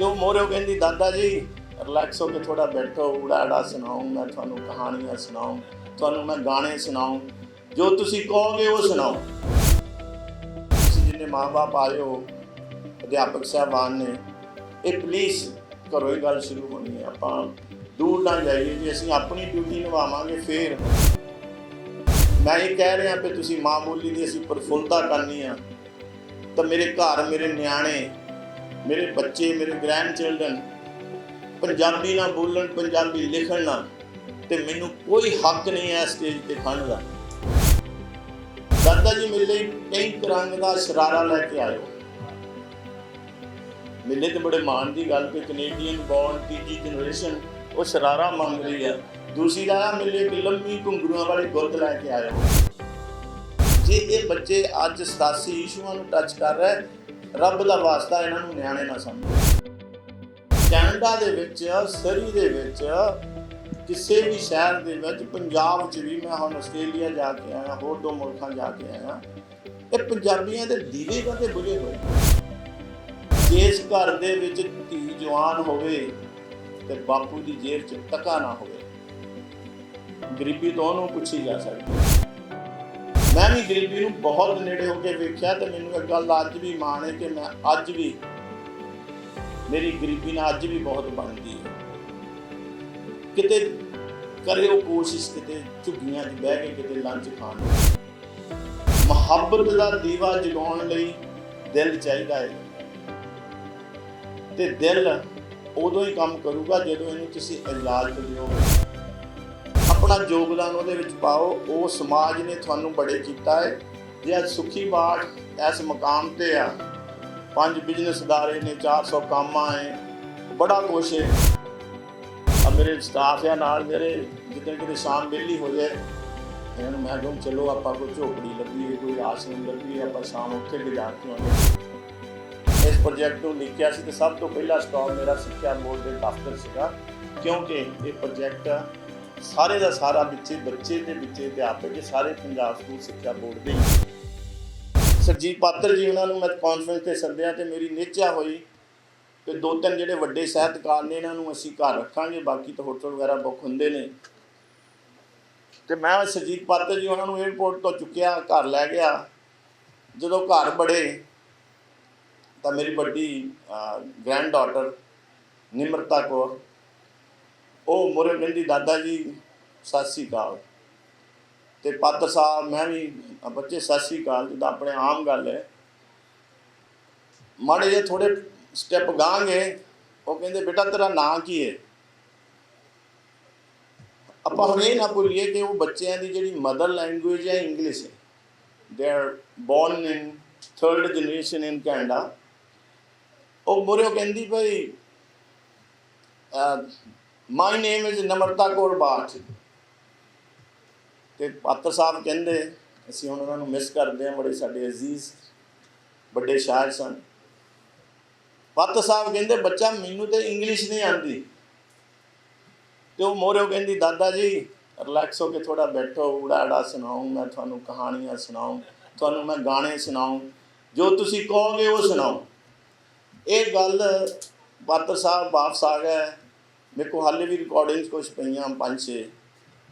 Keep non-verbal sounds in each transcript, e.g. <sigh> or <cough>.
ਤੇ ਉਹ ਮੋਰਿਓ ਕਹਿੰਦੀ, ਦਾਦਾ ਜੀ ਰਿਲੈਕਸ ਹੋ ਕੇ ਥੋੜਾ ਬੈਠੋ ਉੜਾੜਾ ਸੁਣਾਉਂ ਮੈਂ ਤੁਹਾਨੂੰ ਕਹਾਣੀਆਂ ਸੁਣਾਉਂ, ਤੁਹਾਨੂੰ ਮੈਂ ਗਾਣੇ ਸੁਣਾਉਂ, ਜੋ ਤੁਸੀਂ ਕਹੋਗੇ ਉਹ ਸੁਣਾਓ ਤੁਸੀਂ ਜਿੰਨੇ ਮਾਪੇ ਆਏ ਹੋ, ਅਧਿਆਪਕ ਸਾਹਿਬਾਨ ਨੇ, ਇਹ ਪਲੀਜ਼ ਘਰੋਂ ਹੀ ਗੱਲ ਸ਼ੁਰੂ ਹੋਣੀ ਹੈ, ਆਪਾਂ ਦੂਰ ਨਾ ਜਾਈਏ, ਜੇ ਅਸੀਂ ਆਪਣੀ ਡਿਊਟੀ ਨਿਭਾਵਾਂਗੇ, ਫੇਰ। ਮੈਂ ਇਹ ਕਹਿ ਰਿਹਾ ਕਿ ਤੁਸੀਂ ਮਾਂ ਬੋਲੀ ਦੀ ਅਸੀਂ ਪ੍ਰਫੁੱਲਤਾ ਕਰਨੀ ਆ, ਤਾਂ ਮੇਰੇ ਘਰ, ਮੇਰੇ ਨਿਆਣੇ ਮੇਰੇ ਬੱਚੇ, ਮੇਰੇ ਗ੍ਰੈਂਡ ਚਿਲਡਰਨ ਪੰਜਾਬੀ ਨਾ ਬੋਲਣ, ਪੰਜਾਬੀ ਲਿਖਣ ਨਾ, ਤੇ ਮੈਨੂੰ ਕੋਈ ਹੱਕ ਨਹੀਂ ਹੈ ਸਟੇਜ ਤੇ ਖੜਨ ਦਾ। ਦਾਦਾ ਜੀ ਮੇਰੇ ਲਈ ਪਿੰਕ ਰੰਗ ਦਾ ਸ਼ਰਾਰਾ ਲੈ ਕੇ ਆਇਓ। ਮੇਰੇ ਤੇ ਬੜੇ ਮਾਣ ਦੀ ਗੱਲ ਕਿ ਕੈਨੇਡੀਅਨ ਬੌਰਨ ਤੀਜੀ ਜਨਰੇਸ਼ਨ ਉਹ ਸ਼ਰਾਰਾ ਮੰਗ ਰਹੀ ਹੈ। ਦੂਸਰੀ ਗੱਲ ਮੇਰੇ ਲਈ ਇੱਕ ਲੰਮੀ ਘੁੰਗਰੂਆਂ ਵਾਲੀ ਗੁੱਤ ਲੈ ਕੇ ਆਇਓ। ਜੇ ਇਹ ਬੱਚੇ ਅੱਜ 87 ਇਸ਼ੂਆਂ ਨੂੰ ਟੱਚ ਕਰ ਰਹੇ ਰੱਬ ਦਾ ਵਾਸਤਾ ਇਹਨਾਂ ਨੂੰ ਨਿਆਣੇ ਨਾ ਸਮਝੋ ਕੈਨੇਡਾ ਦੇ ਵਿੱਚ, ਸਰੀ ਦੇ ਵਿੱਚ, ਕਿਸੇ ਵੀ ਸ਼ਹਿਰ ਦੇ ਵਿੱਚ, ਪੰਜਾਬ 'ਚ ਵੀ ਮੈਂ ਹੁਣ ਆਸਟ੍ਰੇਲੀਆ ਜਾ ਕੇ ਆਇਆ, ਹੋਰ ਦੋ ਮੁਲਕਾਂ ਜਾ ਕੇ ਆਇਆ, ਇਹ ਪੰਜਾਬੀਆਂ ਦੇ ਦੀਵੇ ਕਦੇ ਬੁਝੇ ਹੋਏ ਜਿਸ ਘਰ ਦੇ ਵਿੱਚ ਧੀ ਜਵਾਨ ਹੋਵੇ ਤੇ ਬਾਪੂ ਦੀ ਜੇਬ 'ਚ ਟਕਾ ਨਾ ਹੋਵੇ, ਗਰੀਬੀ ਤੋਂ ਉਹਨੂੰ ਪੁੱਛੀ ਜਾ ਸਕਦੀ ਮੈਂ ਵੀ ਗਰੀਬੀ ਨੂੰ ਬਹੁਤ ਨੇੜੇ ਹੋ ਕੇ ਵੇਖਿਆ ਤੇ ਮੈਨੂੰ ਇਹ ਗੱਲ ਅੱਜ ਵੀ ਮਾਣ ਹੈ ਕਿ ਮੈਂ ਅੱਜ ਵੀ ਮੇਰੀ ਗਰੀਬੀ ਨਾਲ ਅੱਜ ਵੀ ਬਹੁਤ ਬਣਦੀ ਹੈ। ਕਿਤੇ ਕਰਿਓ ਕੋਸ਼ਿਸ਼, ਕਿਤੇ ਝੁੱਗੀਆਂ 'ਚ ਬਹਿ ਕੇ ਕਿਤੇ ਲੰਚ ਖਾਣ ਮੁਹੱਬਤ ਦਾ ਦੀਵਾ ਜਗਾਉਣ ਲਈ ਦਿਲ ਚਾਹੀਦਾ ਹੈ। ਤੇ ਦਿਲ ਉਦੋਂ ਹੀ ਕੰਮ ਕਰੂਗਾ ਜਦੋਂ ਇਹਨੂੰ ਤੁਸੀਂ ਇਲਾਜ ਕਰਿਓ ਆਪਣਾ ਯੋਗਦਾਨ ਉਹਦੇ ਵਿੱਚ ਪਾਓ, ਉਹ ਸਮਾਜ ਨੇ ਤੁਹਾਨੂੰ ਬੜੇ ਕੀਤਾ ਹੈ। ਜੇ ਅੱਜ ਸੁਖੀ ਬਾਟ ਇਸ ਮਕਾਮ ਤੇ ਆ, ਪੰਜ ਬਿਜ਼ਨਸ ਅਦਾਰੇ ਨੇ 400 ਕੰਮਾਂ ਹੈ ਬੜਾ ਕੁਛ ਹੈ ਆ ਮੇਰੇ ਸਟਾਫ ਆ ਨਾਲ ਮੇਰੇ, ਜਿੱਦਣ ਕਿਤੇ ਸ਼ਾਮ ਵਿਹਲੀ ਹੋ ਜਾਏ, ਇਹਨਾਂ ਨੂੰ ਮੈਂ ਕਹੂੰ ਚਲੋ ਆਪਾਂ ਕੋਈ ਝੋਪੜੀ ਲੱਭੀਏ, ਕੋਈ ਆਸ਼ਰਮ ਲੱਭੀਏ, ਆਪਾਂ ਸ਼ਾਮ ਉੱਥੇ ਗੁਜ਼ਾਰ ਕੇ ਆਉਂਦੇ। ਇਸ ਪ੍ਰੋਜੈਕਟ ਨੂੰ ਲਿਖਿਆ ਸੀ ਤੇ ਸਭ ਤੋਂ ਪਹਿਲਾ ਸਟਾਪ ਮੇਰਾ ਸਿੱਖਿਆ ਬੋਰਡ ਦੇ ਦਫ਼ਤਰ ਸੀਗਾ, ਕਿਉਂਕਿ ਇਹ ਪ੍ਰੋਜੈਕਟ ਸਾਰੇ ਦਾ ਸਾਰਾ ਵਿੱਚੇ, ਬੱਚੇ ਦੇ ਵਿੱਚੇ ਅਧਿਆਪਕ, ਇਹ ਸਾਰੇ ਪੰਜਾਬ ਸਕੂਲ ਸਿੱਖਿਆ ਬੋਰਡ ਦੇ ਹੀ। ਸਰਜੀਤ ਪਾਤਰ ਜੀ, ਉਹਨਾਂ ਨੂੰ ਮੈਂ ਕਾਨਫਰੰਸ ਤੇ ਸੱਦਿਆ ਤੇ ਮੇਰੀ ਨਿਹਚਾ ਹੋਈ ਕਿ ਦੋ ਤਿੰਨ ਜਿਹੜੇ ਵੱਡੇ ਸਾਹਿਤਕਾਰ ਨੇ, ਇਹਨਾਂ ਨੂੰ ਅਸੀਂ ਘਰ ਰੱਖਾਂਗੇ, ਬਾਕੀ ਤਾਂ ਹੋਟਲ ਵਗੈਰਾ ਬੁੱਕ ਹੁੰਦੇ ਨੇ ਤੇ ਮੈਂ ਸਰਜੀਤ ਪਾਤਰ ਜੀ, ਉਹਨਾਂ ਨੂੰ 에ਅਰਪੋਰਟ ਤੋਂ ਚੁੱਕਿਆ, ਘਰ ਲੈ ਗਿਆ ਜਦੋਂ ਘਰ ਬੜੇ, ਤਾਂ ਮੇਰੀ ਵੱਡੀ ਗ੍ਰੈਂਡ ਡਾਟਰ ਨਿਮਰਤਾ ਕੌਰ ਉਹ ਮੁਰੇ ਕਹਿੰਦੀ, ਦਾਦਾ ਜੀ, ਸਤਿ ਸ੍ਰੀ ਅਕਾਲ। ਤੇ ਪਾਤਰ ਸਾਹਿਬ, ਮੈਂ ਵੀ ਬੱਚੇ, ਸਤਿ ਸ੍ਰੀ ਅਕਾਲ, ਜਿੱਦਾਂ ਆਪਣੇ ਆਮ ਗੱਲ ਹੈ। ਮਾੜੇ ਜਿਹੇ ਥੋੜੇ ਸਟੈਪ ਗਾਂਗੇ, ਉਹ ਕਹਿੰਦੇ, ਬੇਟਾ, ਤੇਰਾ ਨਾਂ ਕੀ ਹੈ? ਆਪਾਂ ਹੁਣ ਇਹ ਨਾ ਭੁੱਲੀਏ ਕਿ ਉਹ ਬੱਚਿਆਂ ਦੀ ਜਿਹੜੀ ਮਦਰ ਲੈਂਗੁਏਜ ਹੈ ਇੰਗਲਿਸ਼ ਹੈ। They are born in third generation in Canada ਉਹ ਮੁਰਿਓ ਕਹਿੰਦੀ ਭਾਈ my name is Namrata Kaur Bath ਤੇ ਪਾਤਰ ਸਾਹਿਬ ਕਹਿੰਦੇ, ਅਸੀਂ ਹੁਣ ਉਹਨਾਂ ਨੂੰ ਮਿਸ ਕਰਦੇ ਹਾਂ, ਬੜੇ ਸਾਡੇ ਅਜ਼ੀਜ਼, ਵੱਡੇ ਸ਼ਾਇਰ ਸਨ। ਪਾਤਰ ਸਾਹਿਬ ਕਹਿੰਦੇ, ਬੱਚਾ ਮੈਨੂੰ ਤੇ ਇੰਗਲਿਸ਼ ਨਹੀਂ ਆਉਂਦੀ। ਤੇ ਉਹ ਮੋਰਿਓ ਕਹਿੰਦੀ, ਦਾਦਾ ਜੀ ਰਿਲੈਕਸ ਹੋ ਕੇ ਥੋੜਾ ਬੈਠੋ ਉੜਾੜਾ ਸੁਣਾਉਂ ਮੈਂ ਤੁਹਾਨੂੰ ਕਹਾਣੀਆਂ ਸੁਣਾਉਂ, ਤੁਹਾਨੂੰ ਮੈਂ ਗਾਣੇ ਸੁਣਾਉਂ, ਜੋ ਤੁਸੀਂ ਕਹੋਗੇ ਉਹ ਸੁਣਾਓ ਇਹ ਗੱਲ ਪਾਤਰ ਸਾਹਿਬ ਵਾਪਸ ਆ ਗਏ। ਮੇਰੇ ਕੋਲ ਹਾਲੇ ਵੀ ਰਿਕਾਰਡਿੰਗਸ ਕੁਝ ਪਈਆਂ ਪੰਜ ਛੇ।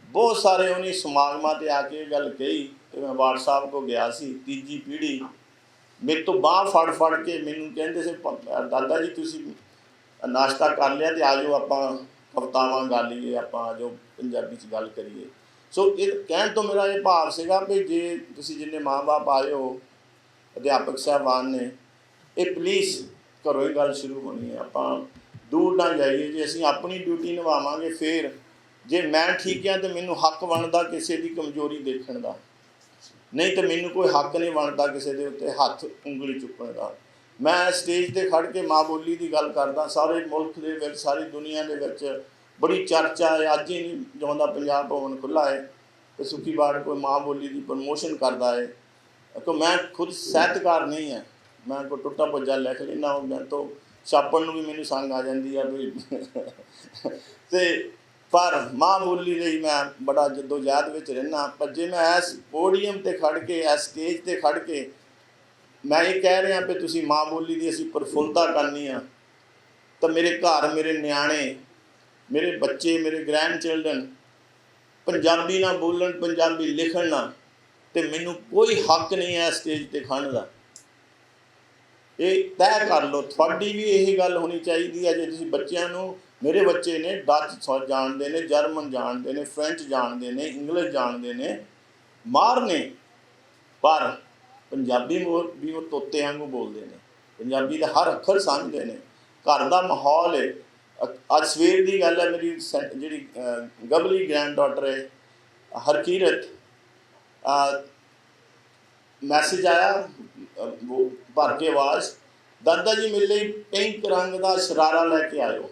ਬਹੁਤ ਸਾਰੇ ਉਹਨੇ ਸਮਾਗਮਾਂ ਤੇ ਆ ਕੇ ਇਹ ਗੱਲ ਕਹੀ ਤੇ ਮੈਂ ਬਾੜ ਸਾਹਿਬ ਕੋ ਗਿਆ ਸੀ, ਤੀਜੀ ਪੀੜ੍ਹੀ। ਮੇਰੇ ਤੋਂ ਬਾਹ ਫੜ ਫੜ ਕੇ ਮੈਨੂੰ ਕਹਿੰਦੇ ਸੀ ਦਾਦਾ ਜੀ ਤੁਸੀਂ ਨਾਸ਼ਤਾ ਕਰ ਲਿਆ ਤੇ ਆਜੋ ਆਪਾਂ ਕਵਤਾਵਾਂ ਗਾ ਲਈਏ, ਆਪਾਂ ਆਜੋ ਪੰਜਾਬੀ ਚ ਗੱਲ ਕਰੀਏ। ਸੋ ਇਹ ਕਹਿਣ ਤੋਂ ਮੇਰਾ ਇਹ ਭਾਵ ਸੀਗਾ ਵੀ ਜੇ ਤੁਸੀਂ ਜਿੰਨੇ ਮਾਂ-ਬਾਪ ਆਏ ਹੋ, ਅਧਿਆਪਕ ਸਾਹਿਬਾਨ ਨੇ, ਇਹ ਪਲੀਜ਼ ਘਰੋਂ ਹੀ ਗੱਲ ਸ਼ੁਰੂ ਹੋਣੀ ਹੈ। ਆਪਾਂ ਦੂਰ ਨਾ ਜਾਈਏ, ਜੇ ਅਸੀਂ ਆਪਣੀ ਡਿਊਟੀ ਨਿਭਾਵਾਂਗੇ ਫੇਰ, ਜੇ ਮੈਂ ਠੀਕ ਹਾਂ ਤੇ ਮੈਨੂੰ ਹੱਕ ਬਣਦਾ ਕਿਸੇ ਦੀ ਕਮਜ਼ੋਰੀ ਦੇਖਣ ਦਾ। ਨਹੀਂ ਤੇ ਮੈਨੂੰ ਕੋਈ ਹੱਕ ਨਹੀਂ ਬਣਦਾ ਕਿਸੇ ਦੇ ਉੱਤੇ ਹੱਥ ਉਂਗਲੀ ਚੁੱਕਣ ਦਾ। ਮੈਂ ਸਟੇਜ ਤੇ ਖੜ ਕੇ ਮਾਂ ਬੋਲੀ ਦੀ ਗੱਲ ਕਰਦਾ, ਸਾਰੇ ਮੁਲਕ ਦੇ ਵਿੱਚ, ਸਾਰੀ ਦੁਨੀਆ ਦੇ ਵਿੱਚ ਬੜੀ ਚਰਚਾ ਹੈ, ਅੱਜ ਹੀ ਨਹੀਂ ਜਿਉਂਦਾ ਪੰਜਾਬ ਭਵਨ ਖੁੱਲਾ ਹੈ ਤੇ ਸੁਖੀ ਬਾੜ ਕੋਈ ਮਾਂ ਬੋਲੀ ਦੀ ਪ੍ਰਮੋਸ਼ਨ ਕਰਦਾ ਹੈ। ਕਿ ਮੈਂ ਖੁਦ ਸਾਹਿਤਕਾਰ ਨਹੀਂ ਹੈ, ਮੈਂ ਕੋਈ ਟੁੱਟਾ ਭੱਜਾ ਲਿਖ ਲੈਣਾ ਉਹ ਮੈਂ ਤੋਂ ਛਾਪਣ ਨੂੰ ਵੀ ਮੈਨੂੰ ਸੰਗ ਆ ਜਾਂਦੀ ਆ ਵੀ ਤੇ ਪਰ ਮਾਂ ਬੋਲੀ ਲਈ ਮੈਂ ਬੜਾ ਜਦੋ ਜਦੋਜਹਿਦ ਵਿੱਚ ਰਹਿਣਾ ਪਰ ਜੇ ਮੈਂ ਇਸ ਪੋਡੀਅਮ ਤੇ ਖੜ ਕੇ, ਇਸ ਸਟੇਜ ਤੇ ਖੜ ਕੇ ਮੈਂ ਇਹ ਕਹਿ ਰਿਹਾ ਕਿ ਤੁਸੀਂ ਮਾਂ ਬੋਲੀ ਦੀ ਅਸੀਂ ਪ੍ਰਫੁੱਲਤਾ ਕਰਨੀ ਆ, ਤਾਂ ਮੇਰੇ ਘਰ, ਮੇਰੇ ਨਿਆਣੇ, ਮੇਰੇ ਬੱਚੇ, ਮੇਰੇ ਗ੍ਰੈਂਡ ਚਿਲਡਰਨ ਪੰਜਾਬੀ ਨਾ ਬੋਲਣ, ਪੰਜਾਬੀ ਲਿਖਣ ਨਾ, ਤੇ ਮੈਨੂੰ ਕੋਈ ਹੱਕ ਨਹੀਂ ਹੈ ਸਟੇਜ ਤੇ ਖੜਨ ਦਾ। ਇਹ ਤੈਅ ਕਰ ਲਓ, ਤੁਹਾਡੀ ਵੀ ਇਹ ਗੱਲ ਹੋਣੀ ਚਾਹੀਦੀ ਹੈ ਜੇ ਤੁਸੀਂ ਬੱਚਿਆਂ ਨੂੰ, ਮੇਰੇ ਬੱਚੇ ਨੇ ਡੱਚ ਜਾਣਦੇ ਨੇ, ਜਰਮਨ ਜਾਣਦੇ ਨੇ, ਫ੍ਰੈਂਚ ਜਾਣਦੇ ਨੇ ਇੰਗਲਿਸ਼ ਜਾਣਦੇ ਨੇ ਮਾਰ ਨੇ ਪਰ ਪੰਜਾਬੀ ਵੀ ਉਹ ਤੋਤੇ ਵਾਂਗੂ ਬੋਲਦੇ ਨੇ। ਪੰਜਾਬੀ ਦਾ ਹਰ ਅੱਖਰ ਸਮਝਦੇ ਨੇ। ਘਰ ਦਾ ਮਾਹੌਲ ਹੈ। ਅੱਜ ਸਵੇਰ ਦੀ ਗੱਲ ਹੈ, ਮੇਰੀ ਸੈ- ਜਿਹੜੀ ਗਬਲੀ ਗ੍ਰੈਂਡ ਡਾਟਰ ਹੈ, ਹਰਕੀਰਤ ਮੈਸੇਜ ਆਇਆ ਉਹ ਭਰ ਕੇ ਆਵਾਜ਼, ਦਾਦਾ ਜੀ, ਮੇਰੇ ਲਈ ਪਿੰਕ ਰੰਗ ਦਾ ਸ਼ਰਾਰਾ ਲੈ ਕੇ ਆਇਓ।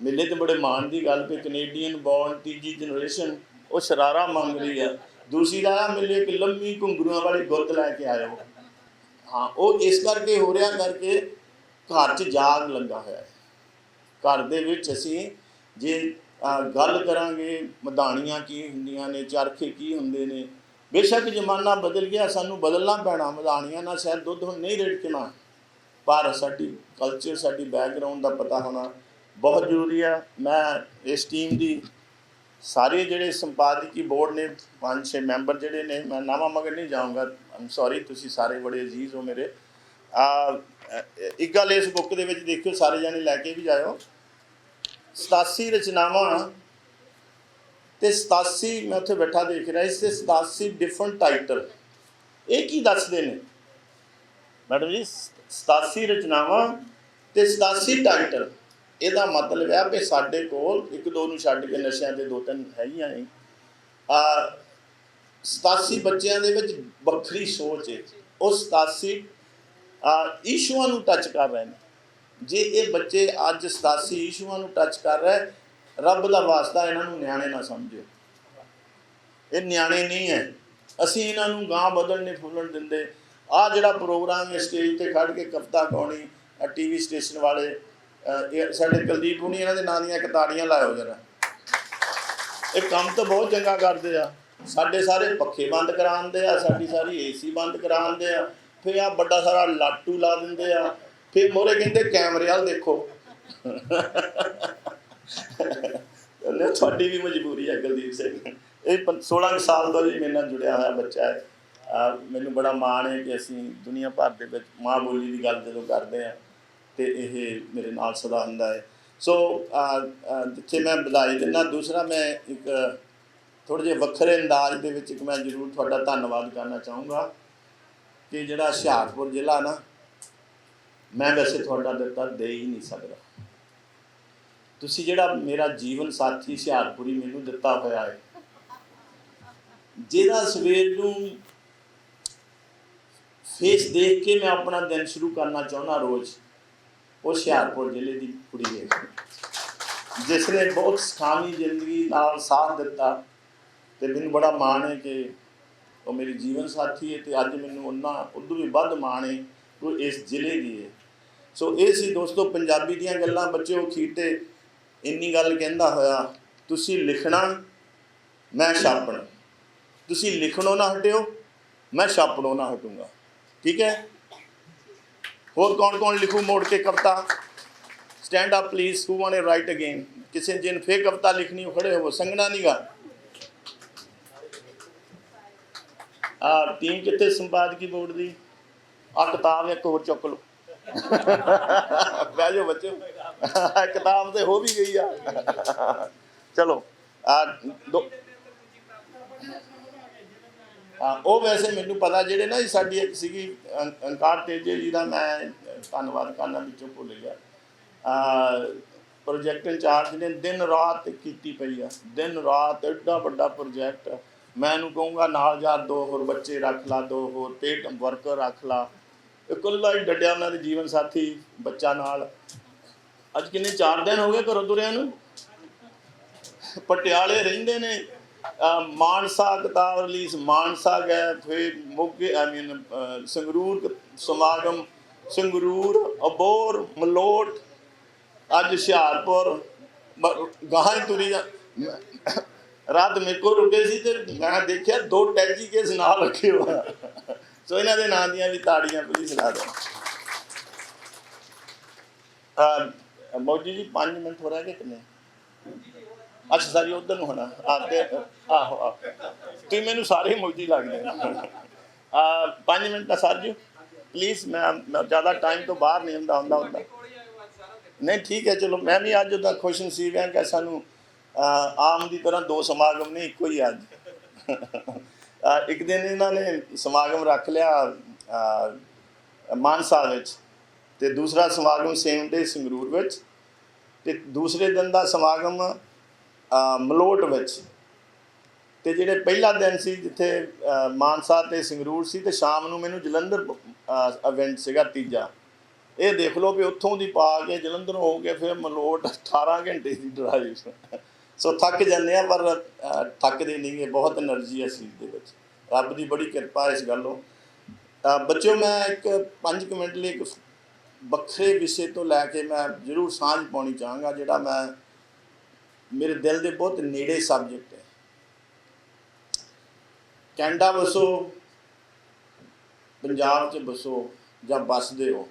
ਮਿਲੇ ਤੇ ਬੜੇ ਮਾਣ ਦੀ ਗੱਲ ਕਿ ਕੈਨੇਡੀਅਨ ਬੌਰਨ ਤੀਜੀ ਜਨਰੇਸ਼ਨ ਉਹ ਸ਼ਰਾਰਾ ਮੰਗ ਰਹੀ ਆ ਦੂਸਰੀ ਦਾ ਆ ਮਿਲੇ ਇੱਕ ਲੰਮੀ ਘੁੰਗਰੂਆਂ ਵਾਲੀ ਗੁੱਤ ਲੈ ਕੇ ਆਇਓ। ਹਾਂ, ਉਹ ਇਸ ਕਰਕੇ ਹੋ ਰਿਹਾ ਕਰਕੇ ਘਰ 'ਚ ਜਾਗ ਲੱਗਾ ਹੋਇਆ ਹੈ। ਘਰ ਦੇ ਵਿੱਚ ਅਸੀਂ ਜੇ ਗੱਲ ਕਰਾਂਗੇ, ਮਧਾਣੀਆਂ ਕੀ ਹੁੰਦੀਆਂ ਨੇ, ਚਰਖੇ ਕੀ ਹੁੰਦੇ ਨੇ ਬੇਸ਼ੱਕ ਜ਼ਮਾਨਾ ਬਦਲ ਗਿਆ, ਸਾਨੂੰ ਬਦਲਣਾ ਪੈਣਾ ਮਧਾਣੀਆਂ ਨਾਲ ਸ਼ਾਇਦ ਦੁੱਧ ਹੁਣ ਨਹੀਂ ਰੇੜਕਣਾ ਪਰ ਸਾਡੀ ਕਲਚਰ ਸਾਡੀ ਬੈਕਗ੍ਰਾਉਂਡ ਦਾ ਪਤਾ ਹੋਣਾ ਬਹੁਤ ਜ਼ਰੂਰੀ ਆ। ਮੈਂ ਇਸ ਟੀਮ ਦੀ ਸਾਰੇ ਜਿਹੜੇ ਸੰਪਾਦਕੀ ਬੋਰਡ ਨੇ, ਪੰਜ ਛੇ ਮੈਂਬਰ ਜਿਹੜੇ ਨੇ, ਮੈਂ ਨਾਮਾਂ ਮਗਰ ਨਹੀਂ ਜਾਊਂਗਾ। ਆਮ ਸੌਰੀ ਤੁਸੀਂ ਸਾਰੇ ਬੜੇ ਅਜ਼ੀਜ਼ ਹੋ ਮੇਰੇ। ਆ, ਇੱਕ ਗੱਲ ਇਸ ਬੁੱਕ ਦੇ ਵਿੱਚ ਦੇਖਿਓ, ਸਾਰੇ ਜਾਣੇ ਲੈ ਕੇ ਵੀ ਜਾਇਓ। 87 ਰਚਨਾਵਾਂ ਤੇ 87 ਮੈਂ ਉੱਥੇ ਬੈਠਾ ਦੇਖ ਰਿਹਾ ਇਸ ਤੇ 87 ਡਿਫਰੈਂਟ ਟਾਈਟਲ ਇਹ ਕੀ ਦੱਸਦੇ ਨੇ? ਮੈਡਮ ਜੀ 87 ਰਚਨਾਵਾਂ ਤੇ 87 ਟਾਈਟਲ ਇਹਦਾ ਮਤਲਬ ਹੈ ਕਿ ਸਾਡੇ ਕੋਲ ਇੱਕ ਦੋ ਨੂੰ ਛੱਡ ਕੇ ਨਸ਼ਿਆਂ ਦੇ ਦੋ ਤਿੰਨ ਹੈਗੀਆਂ ਨੇ। ਆ 87 ਬੱਚਿਆਂ ਦੇ ਵਿੱਚ ਵੱਖਰੀ ਸੋਚ ਹੈ। ਉਹ 87 ਆ ਇਸ਼ੂਆਂ ਨੂੰ ਟੱਚ ਕਰ ਰਹੇ ਨੇ। ਜੇ ਇਹ ਬੱਚੇ ਅੱਜ 87 ਇਸ਼ੂਆਂ ਨੂੰ ਟੱਚ ਕਰ ਰਹੇ ਰੱਬ ਦਾ ਵਾਸਤਾ ਇਹਨਾਂ ਨੂੰ ਨਿਆਣੇ ਨਾ ਸਮਝਿਓ। ਇਹ ਨਿਆਣੇ ਨਹੀਂ ਹੈ ਅਸੀਂ ਇਹਨਾਂ ਨੂੰ ਗਾਂ ਬਦਲ ਨਹੀਂ ਫੁੱਲਣ ਦਿੰਦੇ। ਆ ਜਿਹੜਾ ਪ੍ਰੋਗਰਾਮ ਹੈ, ਸਟੇਜ ਤੇ ਖੜ ਕੇ ਕਵਿਤਾ ਗਾਉਣੀ ਟੀਵੀ ਸਟੇਸ਼ਨ ਵਾਲੇ ਇਹ ਸਾਡੇ ਕੁਲਦੀਪ ਹੁਣੀ ਇਹਨਾਂ ਦੇ ਨਾਂ ਦੀਆਂ ਕਤਾੜੀਆਂ ਲਾਇਓ ਜਰਾ। ਇਹ ਕੰਮ ਤਾਂ ਬਹੁਤ ਚੰਗਾ ਕਰਦੇ ਆ। ਸਾਡੇ ਸਾਰੇ ਪੱਖੇ ਬੰਦ ਕਰਾਉਂਦੇ ਆ, ਸਾਡੀ ਸਾਰੀ ਏਸੀ ਬੰਦ ਕਰਾਉਂਦੇ ਆ। ਫਿਰ ਆ ਵੱਡਾ ਸਾਰਾ ਲਾਟੂ ਲਾ ਦਿੰਦੇ ਆ। ਫਿਰ ਮੋਰੇ ਕਹਿੰਦੇ ਕੈਮਰੇ ਵਾਲ ਦੇਖੋ। ਉਹਨੇ ਤੁਹਾਡੀ ਵੀ ਮਜਬੂਰੀ ਹੈ ਕੁਲਦੀਪ ਸਿੰਘ। ਇਹ ਪੰ- 16 ਕੁ ਸਾਲ ਤੋਂ ਜੀ ਮੇਰੇ ਨਾਲ ਜੁੜਿਆ ਹੋਇਆ ਬੱਚਾ ਹੈ। ਮੈਨੂੰ ਬੜਾ ਮਾਣ ਹੈ ਕਿ ਅਸੀਂ ਦੁਨੀਆ ਭਰ ਦੇ ਵਿੱਚ ਮਾਂ ਬੋਲੀ ਦੀ ਗੱਲ ਜਦੋਂ ਕਰਦੇ ਆ ਤੇ ਇਹ ਮੇਰੇ ਨਾਲ ਸਦਾ ਹੁੰਦਾ ਹੈ। ਸੋ ਜਿੱਥੇ ਮੈਂ ਵਧਾਈ ਦਿੰਦਾ, ਦੂਸਰਾ ਮੈਂ ਇੱਕ ਥੋੜੇ ਜਿਹੇ ਵੱਖਰੇ ਅੰਦਾਜ਼ ਦੇ ਵਿੱਚ ਇੱਕ ਮੈਂ ਜ਼ਰੂਰ ਤੁਹਾਡਾ ਧੰਨਵਾਦ ਕਰਨਾ ਚਾਹੂੰਗਾ ਕਿ ਜਿਹੜਾ ਹੁਸ਼ਿਆਰਪੁਰ ਜ਼ਿਲ੍ਹਾ ਨਾ, ਮੈਂ ਵੈਸੇ ਤੁਹਾਡਾ ਦਿੱਤਾ ਦੇ ਹੀ ਨਹੀਂ ਸਕਦਾ। ਤੁਸੀਂ ਜਿਹੜਾ ਮੇਰਾ ਜੀਵਨ ਸਾਥੀ ਹੁਸ਼ਿਆਰਪੁਰੀ ਮੈਨੂੰ ਦਿੱਤਾ ਹੋਇਆ ਹੈ, ਜਿਹਦਾ ਸਵੇਰ ਨੂੰ ਫੇਸ ਦੇਖ ਕੇ ਮੈਂ ਆਪਣਾ ਦਿਨ ਸ਼ੁਰੂ ਕਰਨਾ ਚਾਹੁੰਦਾ ਰੋਜ਼, ਉਹ ਹੁਸ਼ਿਆਰਪੁਰ ਜ਼ਿਲ੍ਹੇ ਦੀ ਕੁੜੀ ਹੈ। ਜਿਸ ਨੇ ਬਹੁਤ ਸਖਾਵੀ ਜ਼ਿੰਦਗੀ ਨਾਲ ਸਾਥ ਦਿੱਤਾ ਤੇ ਮੈਨੂੰ ਬੜਾ ਮਾਣ ਹੈ ਕਿ ਉਹ ਮੇਰੀ ਜੀਵਨ ਸਾਥੀ ਹੈ ਤੇ ਅੱਜ ਮੈਨੂੰ ਉਹਨਾਂ ਉਦੋਂ ਵੀ ਵੱਧ ਮਾਣ ਹੈ ਉਹ ਇਸ ਜ਼ਿਲ੍ਹੇ ਦੀ ਹੈ। ਸੋ ਇਹ ਸੀ ਦੋਸਤੋ ਪੰਜਾਬੀ ਦੀਆਂ ਗੱਲਾਂ, ਬੱਚਿਓ ਅਖੀਰ ਤੇ ਇੰਨੀ ਗੱਲ ਕਹਿੰਦਾ ਹੋਇਆ, ਤੁਸੀਂ ਲਿਖਣਾ ਮੈਂ ਛਾਪਣਾ ਤੁਸੀਂ ਲਿਖਣੋਂ ਨਾ ਹਟਿਓ, ਮੈਂ ਛਾਪਣੋਂ ਨਾ ਹਟੂੰਗਾ। ਠੀਕ ਹੈ? ਹੋਰ ਕੌਣ ਕੌਣ ਲਿਖੂ ਮੋੜ ਕੇ ਕਵਿਤਾ? Stand up please who want to write again ਕਿਸੇ ਜਿਨ ਫੇਰ ਕਵਿਤਾ ਲਿਖਣੀ ਹੋ ਖੜੇ ਹੋ ਸੰਗਣਾ ਨਹੀਂਗਾ ਆ ਟੀਮ ਕਿੱਥੇ ਸੰਪਾਦਕੀ ਬੋਰਡ ਦੀ? ਆ ਕਿਤਾਬ ਇੱਕ ਹੋਰ ਚੁੱਕ ਲਓ। ਬਹਿ ਜਾਓ ਬੱਚੇ। <laughs> ਕਿਤਾਬ ਤੇ ਹੋ ਵੀ ਗਈ ਆ। ਚਲੋ, ਆ ਉਹ ਵੈਸੇ ਮੈਨੂੰ ਪਤਾ ਜਿਹੜੇ ਨਾ ਸਾਡੀ ਇੱਕ ਸੀਗੀ ਅੰਕਾਰ ਤੇਜੇ ਜੀ ਦਾ ਮੈਂ ਧੰਨਵਾਦ ਕਰਨਾ ਵਿੱਚੋਂ ਭੁੱਲ ਗਿਆ। ਆ ਪ੍ਰੋਜੈਕਟ ਇੰਚਾਰਜ ਨੇ ਦਿਨ ਰਾਤ ਕੀਤੀ ਪਈ ਆ। ਦਿਨ ਰਾਤ ਐਡਾ ਵੱਡਾ ਪ੍ਰੋਜੈਕਟ ਮੈਂ ਇਹਨੂੰ ਕਹੂੰਗਾ ਨਾਲ ਯਾਰ ਦੋ ਹੋਰ ਬੱਚੇ ਰੱਖ ਲਾ, ਦੋ ਹੋਰ ਪੇਟ ਵਰਕਰ ਰੱਖ ਲਾ। ਇਕੱਲਾ ਹੀ ਡੱਡਿਆ ਉਹਨਾਂ ਦੇ ਜੀਵਨ ਸਾਥੀ ਬੱਚਾ ਨਾਲ। ਅੱਜ ਕਿੰਨੇ 4 ਦਿਨ ਹੋ ਗਏ ਘਰੋਂ ਤੁਰਿਆਂ ਨੂੰ? ਪਟਿਆਲੇ ਰਹਿੰਦੇ ਨੇ। ਮਾਨਸਾ ਕਿਤਾਬ ਰਿਲੀਜ਼ ਮਾਨਸਾ ਗਏ, ਫਿਰ ਮੋਗੇ ਆਈ ਮੀਨ ਸੰਗਰੂਰ ਸਮਾਗਮ, ਸੰਗਰੂਰ ਅਬੋਰ ਮਲੋਟ, ਅੱਜ ਹੁਸ਼ਿਆਰਪੁਰ, ਬ- ਗਾਹਾਂ ਤੁਰੀ ਜਾ, ਰਾਤ ਮੇਰੇ ਕੋਲ ਰੁਕੇ ਸੀ ਤੇ ਮੈਂ ਦੇਖਿਆ ਦੋ ਟੈਕਸੀ ਕੇਸ ਨਾਲ ਰੱਖੇ ਹੋਇਆ ਸੋ ਇਹਨਾਂ ਦੇ ਨਾਂ ਦੀਆਂ ਵੀ ਤਾੜੀਆਂ ਪਲੀਜ਼ ਲਾ ਦਿਓ। ਅਹ ਜੀ 5 ਮਿੰਟ ਹੋ ਰਹੇ ਕਿੰਨੇ? ਅੱਛਾ, ਸਾਰੀ ਉਧਰ ਨੂੰ ਹੋਣਾ। ਆ ਤੇ, ਆਹੋ ਆਹੋ। ਤੁਸੀਂ ਮੈਨੂੰ ਸਾਰੇ ਮੌਜੀ ਲੱਗਦੇ ਆ 5 ਮਿੰਟ ਦਾ ਸਰ ਜੀ। ਪਲੀਜ਼ ਮੈਂ ਜ਼ਿਆਦਾ ਟਾਈਮ ਤੋਂ ਬਾਹਰ ਨਹੀਂ ਹੁੰਦਾ ਹੁੰਦਾ ਹੁੰਦਾ। ਨਹੀਂ, ਠੀਕ ਹੈ, ਚਲੋ, ਮੈਂ ਵੀ ਅੱਜ ਉਹਦਾ ਖੁਸ਼ ਨਸੀਬ ਹਾਂ ਕਿ ਸਾਨੂੰ ਆਮ ਦੀ ਤਰ੍ਹਾਂ ਦੋ ਸਮਾਗਮ ਨਹੀਂ, ਇੱਕੋ ਹੀ ਅੱਜ। ਇੱਕ ਦਿਨ ਇਹਨਾਂ ਨੇ ਸਮਾਗਮ ਰੱਖ ਲਿਆ ਮਾਨਸਾ ਵਿੱਚ। ਤੇ ਦੂਸਰਾ ਸਮਾਗਮ ਸੇਮ ਡੇ ਸੰਗਰੂਰ ਵਿੱਚ ਤੇ ਦੂਸਰੇ ਦਿਨ ਦਾ ਸਮਾਗਮ ਮਲੋਟ ਵਿੱਚ। ਤੇ ਜਿਹੜੇ ਪਹਿਲਾ ਦਿਨ ਸੀ ਜਿੱਥੇ ਮਾਨਸਾ ਤੇ ਸੰਗਰੂਰ ਸੀ ਤੇ ਸ਼ਾਮ ਨੂੰ ਮੈਨੂੰ ਜਲੰਧਰ ਇਵੈਂਟ ਸੀਗਾ ਤੀਜਾ। ਇਹ ਦੇਖ ਲਓ ਵੀ ਉੱਥੋਂ ਦੀ ਪਾ ਕੇ ਜਲੰਧਰ ਹੋ ਕੇ ਫਿਰ ਮਲੋਟ 18 ਘੰਟੇ ਦੀ ਡਰਾਈਵ ਸੋ ਥੱਕ ਜਾਂਦੇ ਆ, ਪਰ ਥੱਕਦੇ ਨਹੀਂ ਨਹੀਂਗੇ ਬਹੁਤ એનર્ਜੀ ਹੈ ਸਰੀਰ ਦੇ ਵਿੱਚ। ਰੱਬ ਦੀ ਬੜੀ ਕਿਰਪਾ ਇਸ ਗੱਲੋਂ ਬੱਚਿਓ, ਮੈਂ ਇੱਕ 5 ਮਿੰਟ ਲਈ ਇੱਕ ਵੱਖਰੇ ਵਿਸ਼ੇ ਤੋਂ ਲੈ ਕੇ ਮੈਂ ਜ਼ਰੂਰ ਸਾਂਝ ਪਾਉਣੀ ਚਾਹਾਂਗਾ, ਜਿਹੜਾ ਮੈਂ ਮੇਰੇ ਦਿਲ ਦੇ ਬਹੁਤ ਨੇੜੇ ਸਬਜੈਕਟ ਹੈ। ਕੈਨੇਡਾ ਵਸੋ, ਪੰਜਾਬ 'ਚ ਵਸੋ ਜਾਂ ਵੱਸਦੇ ਹੋ,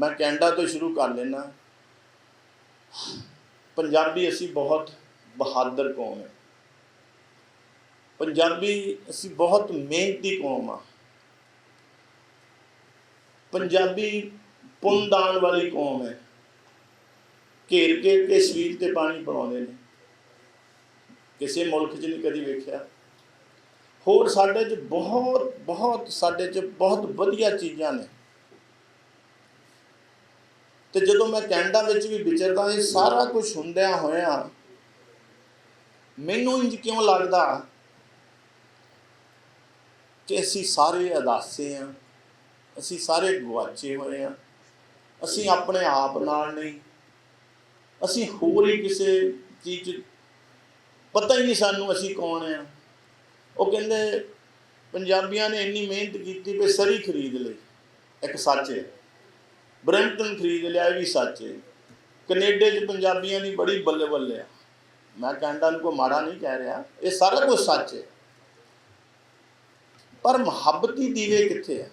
ਮੈਂ ਕੈਨੇਡਾ ਤੋਂ ਸ਼ੁਰੂ ਕਰ ਲੈਣਾ ਪੰਜਾਬੀ ਅਸੀਂ ਬਹੁਤ ਬਹਾਦਰ ਕੌਮ ਹੈ। ਪੰਜਾਬੀ ਅਸੀਂ ਬਹੁਤ ਮਿਹਨਤੀ ਕੌਮ ਆ। ਪੰਜਾਬੀ ਪੁੰਨਦਾਨ ਵਾਲੀ ਕੌਮ ਹੈ। ਘੇਰ ਕੇ ਕੇ ਸਰੀਰ ਤੇ ਪਾਣੀ ਪਿਲਾਉਂਦੇ ਨੇ। ਕਿਸੇ ਮੁਲਕ 'ਚ ਨਹੀਂ ਕਦੀ ਵੇਖਿਆ। ਹੋਰ ਸਾਡੇ 'ਚ ਬਹੁਤ ਬਹੁਤ, ਸਾਡੇ 'ਚ ਬਹੁਤ ਵਧੀਆ ਚੀਜ਼ਾਂ ਨੇ। ਤੇ ਜਦੋਂ ਮੈਂ ਕੈਨੇਡਾ ਵਿੱਚ ਵੀ ਵਿਚਰਦਾ ਇਹ ਸਾਰਾ ਕੁਝ ਹੁੰਦਿਆਂ ਹੋਇਆਂ ਮੈਨੂੰ ਇੰਜ ਕਿਉਂ ਲੱਗਦਾ ਕਿ ਅਸੀਂ ਸਾਰੇ ਅਦਾਸੇ ਆ, ਅਸੀਂ ਸਾਰੇ ਗੁਆਚੇ ਹੋਏ ਆ। ਅਸੀਂ ਆਪਣੇ ਆਪ ਨਾਲ ਨਹੀਂ। ਅਸੀਂ ਹੋਰ ਹੀ ਕਿਸੇ ਚੀਜ਼ 'ਚ ਪਤਾ ਹੀ ਨਹੀਂ ਸਾਨੂੰ ਅਸੀਂ ਕੌਣ ਆ। ਉਹ ਕਹਿੰਦੇ, ਪੰਜਾਬੀਆਂ ਨੇ ਇੰਨੀ ਮਿਹਨਤ ਕੀਤੀ ਵੀ ਸਰੀ ਖਰੀਦ ਲਈ। ਇੱਕ ਸੱਚ ਹੈ। ਬਰੈਂਪਟਨ ਖਰੀਦ ਲਿਆ, ਇਹ ਵੀ ਸੱਚ ਹੈ। ਕੈਨੇਡਾ 'ਚ ਪੰਜਾਬੀਆਂ ਦੀ ਬੜੀ ਬੱਲੇ ਬੱਲੇ ਆ। ਮੈਂ ਕੈਨੇਡਾ ਨੂੰ ਕੋਈ ਮਾੜਾ ਨਹੀਂ ਕਹਿ ਰਿਹਾ। ਇਹ ਸਾਰਾ ਕੁਝ ਸੱਚ ਹੈ। ਪਰ ਮੁਹੱਬਤੀ ਦੀਵੇ ਕਿੱਥੇ ਆ?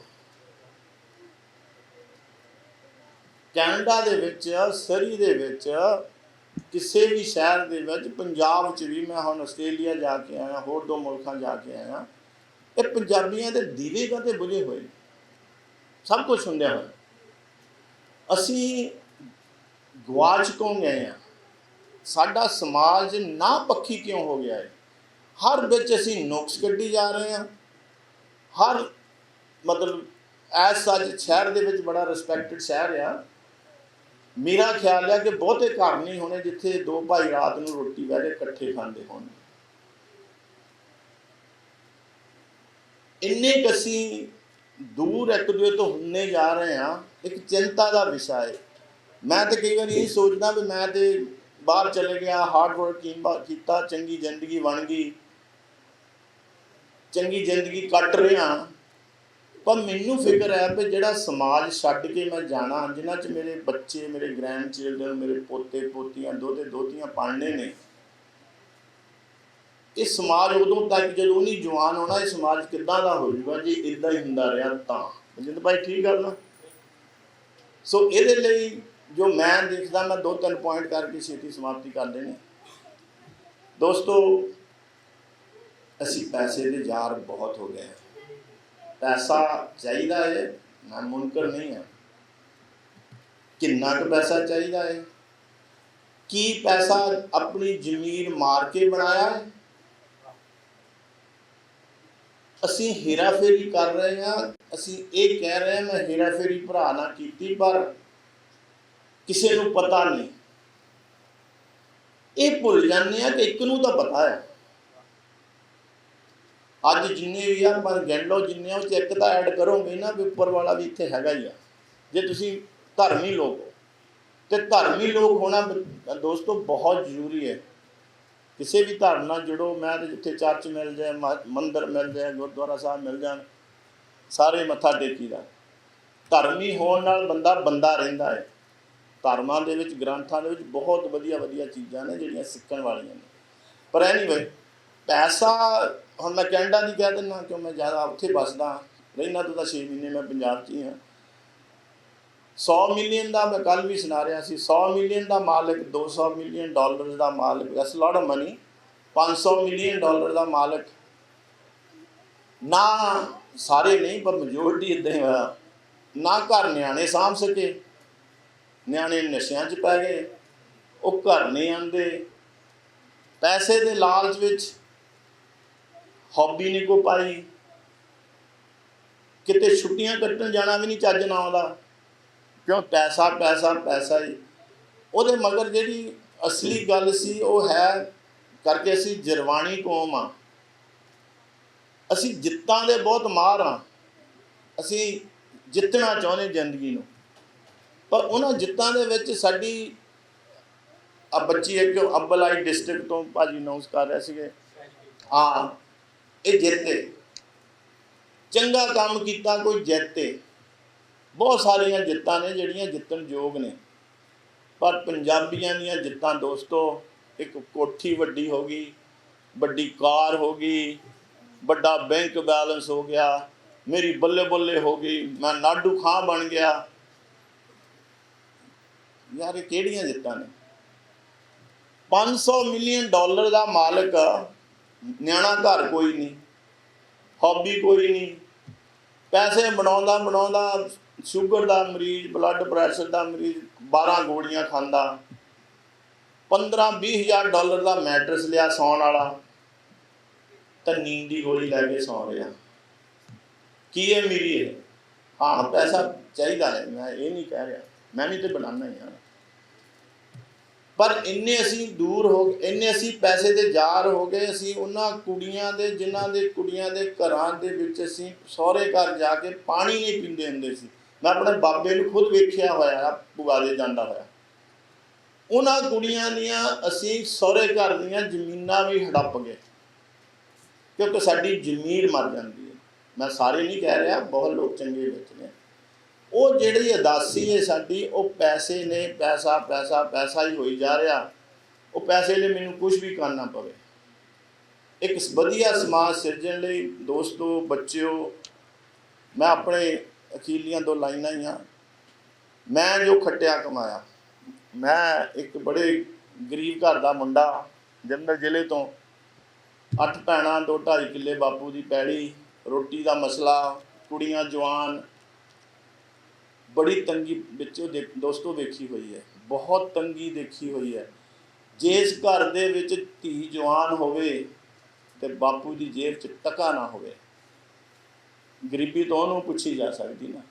ਕੈਨੇਡਾ ਦੇ ਵਿੱਚ, ਸਰੀ ਦੇ ਵਿੱਚ, ਕਿਸੇ ਵੀ ਸ਼ਹਿਰ ਦੇ ਵਿੱਚ, ਪੰਜਾਬ 'ਚ ਵੀ ਮੈਂ ਹੁਣ ਆਸਟ੍ਰੇਲੀਆ ਜਾ ਕੇ ਆਇਆ, ਹੋਰ ਦੋ ਮੁਲਕਾਂ ਜਾ ਕੇ ਆਇਆ, ਇਹ ਪੰਜਾਬੀਆਂ ਦੇ ਦੀਵੇ ਕਾਤੇ ਬੁਝੇ ਹੋਏ ਸਭ ਕੁਝ ਹੁੰਦਿਆ ਹੋਇਆ। ਅਸੀਂ ਗਵਾਚ ਕਿਉਂ ਗਏ ਆ ਸਾਡਾ ਸਮਾਜ ਨਾ ਪੱਖੀ ਕਿਉਂ ਹੋ ਗਿਆ ਹੈ? ਹਰ ਵਿੱਚ ਅਸੀਂ ਨੁਕਸ ਕੱਢੀ ਜਾ ਰਹੇ ਹਾਂ। ਹਰ ਮਤਲਬ, ਐਸ ਸੱਚ ਸ਼ਹਿਰ ਦੇ ਵਿੱਚ ਬੜਾ ਰਿਸਪੈਕਟਡ ਸ਼ਹਿਰ ਆ। ਮੇਰਾ ਖਿਆਲ ਹੈ ਕਿ ਬਹੁਤੇ ਘਰ ਨਹੀਂ ਹੋਣੇ ਜਿੱਥੇ ਦੋ ਭਾਈ ਰਾਤ ਨੂੰ ਰੋਟੀ ਬਹਿ ਕੇ ਇਕੱਠੇ ਖਾਂਦੇ ਹੋਣ। ਇੰਨੇ ਕੁ ਦੂਰ ਇੱਕ ਦੂਜੇ ਤੋਂ ਹੁੰਨੇ ਜਾ ਰਹੇ ਹਾਂ, ਇੱਕ ਚਿੰਤਾ ਦਾ ਵਿਸ਼ਾ ਹੈ। ਮੈਂ ਤੇ ਕਈ ਵਾਰੀ ਇਹ ਸੋਚਦਾ ਵੀ ਮੈਂ ਤੇ ਬਾਹਰ ਚਲੇ ਗਿਆ ਹਾਰਡ ਵਰਕ ਕੀਤਾ, ਚੰਗੀ ਜ਼ਿੰਦਗੀ ਬਣ ਗਈ, ਚੰਗੀ ਜ਼ਿੰਦਗੀ ਕੱਟ ਰਿਹਾ ਪਰ ਮੈਨੂੰ ਫਿਕਰ ਹੈ ਕਿ ਜਿਹੜਾ ਸਮਾਜ ਛੱਡ ਕੇ ਮੈਂ ਜਾਣਾ, ਜਿਨ੍ਹਾਂ 'ਚ ਮੇਰੇ ਬੱਚੇ, ਮੇਰੇ ਗ੍ਰੈਂਡ ਚਿਲਡਰਨ ਮੇਰੇ ਪੋਤੇ, ਪੋਤੀਆਂ ਦੋਤੇ ਦੋਤੀਆਂ ਪੜ੍ਹਨੇ ਨੇ, ਇਹ ਸਮਾਜ ਉਦੋਂ ਤੱਕ ਜਦੋਂ ਨਹੀਂ ਜਵਾਨ ਹੋਣਾ, ਇਹ ਸਮਾਜ ਕਿੱਦਾਂ ਦਾ ਹੋ ਜਾਊਗਾ ਜੇ ਇਦਾਂ ਹੀ ਹੁੰਦਾ ਰਿਹਾ ਤਾਂ? ਜਿੰਦ ਭਾਈ, ਠੀਕ ਗੱਲ ਨਾ ਸੋ ਇਹਦੇ ਲਈ ਜੋ ਮੈਂ ਦੇਖਦਾ, ਮੈਂ ਦੋ ਤਿੰਨ ਪੁਆਇੰਟ ਕਰਕੇ ਛੇਤੀ ਸਮਾਪਤੀ ਕਰ ਦੇਣੀ ਦੋਸਤੋ, ਅਸੀਂ ਪੈਸੇ ਦੇ ਯਾਰ ਬਹੁਤ ਹੋ ਗਏ ਹਾਂ। ਪੈਸਾ ਚਾਹੀਦਾ ਹੈ ਨਾ ਮੁਨਕਰ ਨਹੀਂ ਹੈ ਕਿੰਨਾ ਕੁ ਪੈਸਾ ਚਾਹੀਦਾ ਹੈ ਕੀ ਪੈਸਾ ਆਪਣੀ ਜਮੀਨ ਮਾਰ ਕੇ ਬਣਾਇਆ ਹੈ ਅਸੀਂ ਹੇਰਾਫੇਰੀ ਕਰ ਰਹੇ ਹਾਂ, ਅਸੀਂ ਇਹ ਕਹਿ ਰਹੇ ਹਾਂ, ਮੈਂ ਹੇਰਾਫੇਰੀ ਭਰਾ ਨਾ ਕੀਤੀ, ਪਰ ਕਿਸੇ ਨੂੰ ਪਤਾ ਨਹੀਂ। ਇਹ ਭੁੱਲ ਜਾਂਦੇ ਆ ਕਿ ਇੱਕ ਨੂੰ ਤਾਂ ਪਤਾ ਹੈ। ਅੱਜ ਜਿੰਨੇ ਵੀ ਆ, ਪਰ ਗਿਣ ਲਓ ਜਿੰਨੇ ਉਹ ਚ ਇੱਕ ਤਾਂ ਐਡ ਕਰੋਗੇ ਨਾ ਵੀ ਉੱਪਰ ਵਾਲਾ ਵੀ ਇੱਥੇ ਹੈਗਾ ਹੀ ਆ। ਜੇ ਤੁਸੀਂ ਧਰਮੀ ਲੋਕ ਹੋ, ਤੇ ਧਰਮੀ ਲੋਕ ਹੋਣਾ ਦੋਸਤੋ ਬਹੁਤ ਜ਼ਰੂਰੀ ਹੈ। ਕਿਸੇ ਵੀ ਧਰਮ ਨਾਲ ਜੁੜੋ, ਮੈਂ ਤੇ ਜਿੱਥੇ ਚਰਚ ਮਿਲ ਜਾਏ, ਮ- ਮੰਦਿਰ ਮਿਲ ਜਾਏ, ਗੁਰਦੁਆਰਾ ਸਾਹਿਬ ਮਿਲ ਜਾਣ, ਸਾਰੇ ਮੱਥਾ ਟੇਕੀਦਾ ਧਰਮੀ ਹੋਣ ਨਾਲ ਬੰਦਾ ਬੰਦਾ ਰਹਿੰਦਾ ਹੈ। ਧਰਮਾਂ ਦੇ ਵਿੱਚ, ਗ੍ਰੰਥਾਂ ਦੇ ਵਿੱਚ ਬਹੁਤ ਵਧੀਆ ਵਧੀਆ ਚੀਜ਼ਾਂ ਨੇ ਜਿਹੜੀਆਂ ਸਿੱਖਣ ਵਾਲੀਆਂ ਨੇ। ਪਰ ਐਨੀਵੇ ਪੈਸਾ ਹੁਣ ਮੈਂ ਕੈਨੇਡਾ ਦੀ ਕਹਿ ਦਿੰਦਾ ਕਿਉਂ ਮੈਂ ਜ਼ਿਆਦਾ ਉੱਥੇ ਵੱਸਦਾ ਰਹਿਣਾ ਤਾਂ 6 ਮਹੀਨੇ ਮੈਂ ਪੰਜਾਬ 'ਚ ਹੀ ਹਾਂ। 100 ਮਿਲੀਅਨ ਦਾ ਮੈਂ ਕੱਲ ਵੀ ਸੁਣਾ ਰਿਹਾ ਸੀ। 100 ਮਿਲੀਅਨ ਦਾ ਮਾਲਕ 200 ਮਿਲੀਅਨ ਡਾਲਰ ਦਾ ਮਾਲਕ that's lot of money 500 million dollar ਦਾ ਮਾਲਕ। ਨਾ ਸਾਰੇ ਨਹੀਂ, ਪਰ ਮੈਜੋਰਟੀ ਇਦਾਂ ਹੀ ਹੋਇਆ ਨਾ ਘਰ ਨਿਆਣੇ ਸਾਂਭ ਸਕੇ। ਨਿਆਣੇ ਨਸ਼ਿਆਂ 'ਚ ਪੈ ਗਏ। ਉਹ ਘਰ ਨਹੀਂ ਆਂਦੇ ਪੈਸੇ ਦੇ ਲਾਲਚ ਵਿੱਚ ਹੌਬੀ ਨਹੀਂ ਕੋ ਪਾਈ। ਕਿਤੇ ਛੁੱਟੀਆਂ ਕੱਟਣ ਜਾਣਾ ਵੀ ਨਹੀਂ ਚੱਜ ਨਾ ਆਉਂਦਾ। ਕਿਉਂ? ਪੈਸਾ ਪੈਸਾ ਪੈਸਾ ਹੀ ਉਹਦੇ ਮਗਰ ਜਿਹੜੀ ਅਸਲੀ ਗੱਲ ਸੀ, ਉਹ ਹੈ ਕਰਕੇ ਅਸੀਂ ਜਰਵਾਣੀ ਕੌਮ ਆ। ਅਸੀਂ ਜਿੱਤਾਂ ਦੇ ਬਹੁਤ ਮਾਰ ਆ। ਅਸੀਂ ਜਿੱਤਣਾ ਚਾਹੁੰਦੇ ਜ਼ਿੰਦਗੀ ਨੂੰ। ਪਰ ਉਹਨਾਂ ਜਿੱਤਾਂ ਦੇ ਵਿੱਚ ਸਾਡੀ ਆ ਬੱਚੀ ਇੱਕ ਅੰਬਲਾਈ ਡਿਸਟ੍ਰਿਕਟ ਤੋਂ ਭਾਜੀ ਅਨਾਉਂਸ ਕਰ ਰਹੇ ਸੀਗੇ। ਹਾਂ। ਇਹ ਜਿੱਤੇ ਚੰਗਾ ਕੰਮ ਕੀਤਾ ਕੋਈ ਜਿੱਤੇ ਬਹੁਤ ਸਾਰੀਆਂ ਜਿੱਤਾਂ ਨੇ ਜਿਹੜੀਆਂ ਜਿੱਤਣ ਯੋਗ ਨੇ। ਪਰ ਪੰਜਾਬੀਆਂ ਦੀਆਂ ਜਿੱਤਾਂ ਦੋਸਤੋ, ਇੱਕ ਕੋਠੀ ਵੱਡੀ ਹੋ ਗਈ, ਵੱਡੀ ਕਾਰ ਹੋ ਗਈ, ਵੱਡਾ ਬੈਂਕ ਬੈਲੈਂਸ ਹੋ ਗਿਆ, ਮੇਰੀ ਬੱਲੇ ਬੱਲੇ ਹੋ ਗਈ, ਮੈਂ ਨਾਡੂ ਖਾਂ ਬਣ ਗਿਆ। ਯਾਰ ਇਹ ਕਿਹੜੀਆਂ ਜਿੱਤਾਂ ਨੇ? 500 ਮਿਲੀਅਨ ਡਾਲਰ ਦਾ ਮਾਲਕ ਨਿਆਣਾ ਘਰ ਕੋਈ ਨਹੀਂ ਹੌਬੀ ਕੋਈ ਨਹੀਂ। ਪੈਸੇ ਬਣਾਉਂਦਾ ਬਣਾਉਂਦਾ ਸ਼ੂਗਰ ਦਾ ਮਰੀਜ਼ ਬਲੱਡ ਪ੍ਰੈਸ਼ਰ ਦਾ ਮਰੀਜ਼ 12 ਗੋਲੀਆਂ ਖਾਂਦਾ। 15 ਹਜ਼ਾਰ ਡਾਲਰ ਦਾ ਮੈਟਰਸ ਲਿਆ ਸੌਣ ਵਾਲਾ। ਤਾਂ ਨੀਂਦ ਦੀ ਗੋਲੀ ਲੈ ਕੇ ਸੌ ਰਿਹਾ। ਕੀ ਇਹ ਮੇਰੀ ਹੈ? ਹਾਂ, ਪੈਸਾ ਚਾਹੀਦਾ ਹੈ, ਮੈਂ ਇਹ ਨਹੀਂ ਕਹਿ ਰਿਹਾ। ਮੈਂ ਵੀ ਤੇ ਬਣਾਉਣਾ ਹੀ ਪਰ ਇੰਨੇ ਅਸੀਂ ਦੂਰ ਹੋ ਗਏ, ਇੰਨੇ ਅਸੀਂ ਪੈਸੇ ਦੇ ਜਾਰ ਹੋ ਗਏ, ਅਸੀਂ ਉਹਨਾਂ ਕੁੜੀਆਂ ਦੇ, ਜਿਨ੍ਹਾਂ ਦੇ ਕੁੜੀਆਂ ਦੇ ਘਰਾਂ ਦੇ ਵਿੱਚ ਅਸੀਂ ਸਹੁਰੇ ਘਰ ਜਾ ਕੇ ਪਾਣੀ ਨਹੀਂ ਪੀਂਦੇ ਹੁੰਦੇ ਸੀ। ਮੈਂ ਆਪਣੇ ਬਾਬੇ ਨੂੰ ਖੁਦ ਵੇਖਿਆ ਹੋਇਆ, ਭੂਆ ਦੇ ਜਾਂਦਾ ਹੋਇਆ। ਉਹਨਾਂ ਕੁੜੀਆਂ ਦੀਆਂ ਅਸੀਂ ਸਹੁਰੇ ਘਰ ਦੀਆਂ ਜ਼ਮੀਨਾਂ ਵੀ ਹੜੱਪ ਗਏ। ਕਿਉਂਕਿ ਸਾਡੀ ਜ਼ਮੀਰ ਮਰ ਜਾਂਦੀ ਹੈ। ਮੈਂ ਸਾਰੇ ਨਹੀਂ ਕਹਿ ਰਿਹਾ, ਬਹੁਤ ਲੋਕ ਚੰਗੇ ਵਿੱਚ ਨੇ। ਉਹ ਜਿਹੜੀ ਅਦਾਸੀ ਹੈ ਸਾਡੀ, ਉਹ ਪੈਸੇ ਨੇ, ਪੈਸਾ ਪੈਸਾ ਪੈਸਾ ਹੀ ਹੋਈ ਜਾ ਰਿਹਾ। ਉਹ ਪੈਸੇ ਲਈ ਮੈਨੂੰ ਕੁਝ ਵੀ ਕਰਨਾ ਪਵੇ। ਇੱਕ ਵਧੀਆ ਸਮਾਜ ਸਿਰਜਣ ਲਈ, ਦੋਸਤੋ, ਬੱਚਿਓ, ਮੈਂ ਆਪਣੇ ਅਖੀਲੀਆਂ ਦੋ ਲਾਈਨਾਂ ਹੀ ਆ। ਮੈਂ ਜੋ ਖੱਟਿਆ ਕਮਾਇਆ। ਮੈਂ ਇੱਕ ਬੜੇ ਗਰੀਬ ਘਰ ਦਾ ਮੁੰਡਾ ਜੰਦਰ ਜ਼ਿਲ੍ਹੇ ਤੋਂ। ਅੱਠ ਭੈਣਾਂ, ਦੋ ਢਾਈ ਕਿੱਲੇ ਬਾਪੂ ਦੀ ਪੈੜੀ, ਰੋਟੀ ਦਾ ਮਸਲਾ, ਕੁੜੀਆਂ ਜਵਾਨ ਬੜੀ ਤੰਗੀ ਵਿੱਚ ਉਹ ਦੇਖ- ਦੋਸਤੋ ਦੇਖੀ ਹੋਈ ਹੈ। ਬਹੁਤ ਤੰਗੀ ਦੇਖੀ ਹੋਈ ਹੈ। ਜਿਸ ਘਰ ਦੇ ਵਿੱਚ ਧੀ ਜਵਾਨ ਹੋਵੇ ਤੇ ਬਾਪੂ ਦੀ ਜੇਬ 'ਚ ਟਕਾ ਨਾ ਹੋਵੇ, ਗਰੀਬੀ ਤੋਂ ਉਹਨੂੰ ਪੁੱਛੀ ਜਾ ਸਕਦੀ ਨਾ।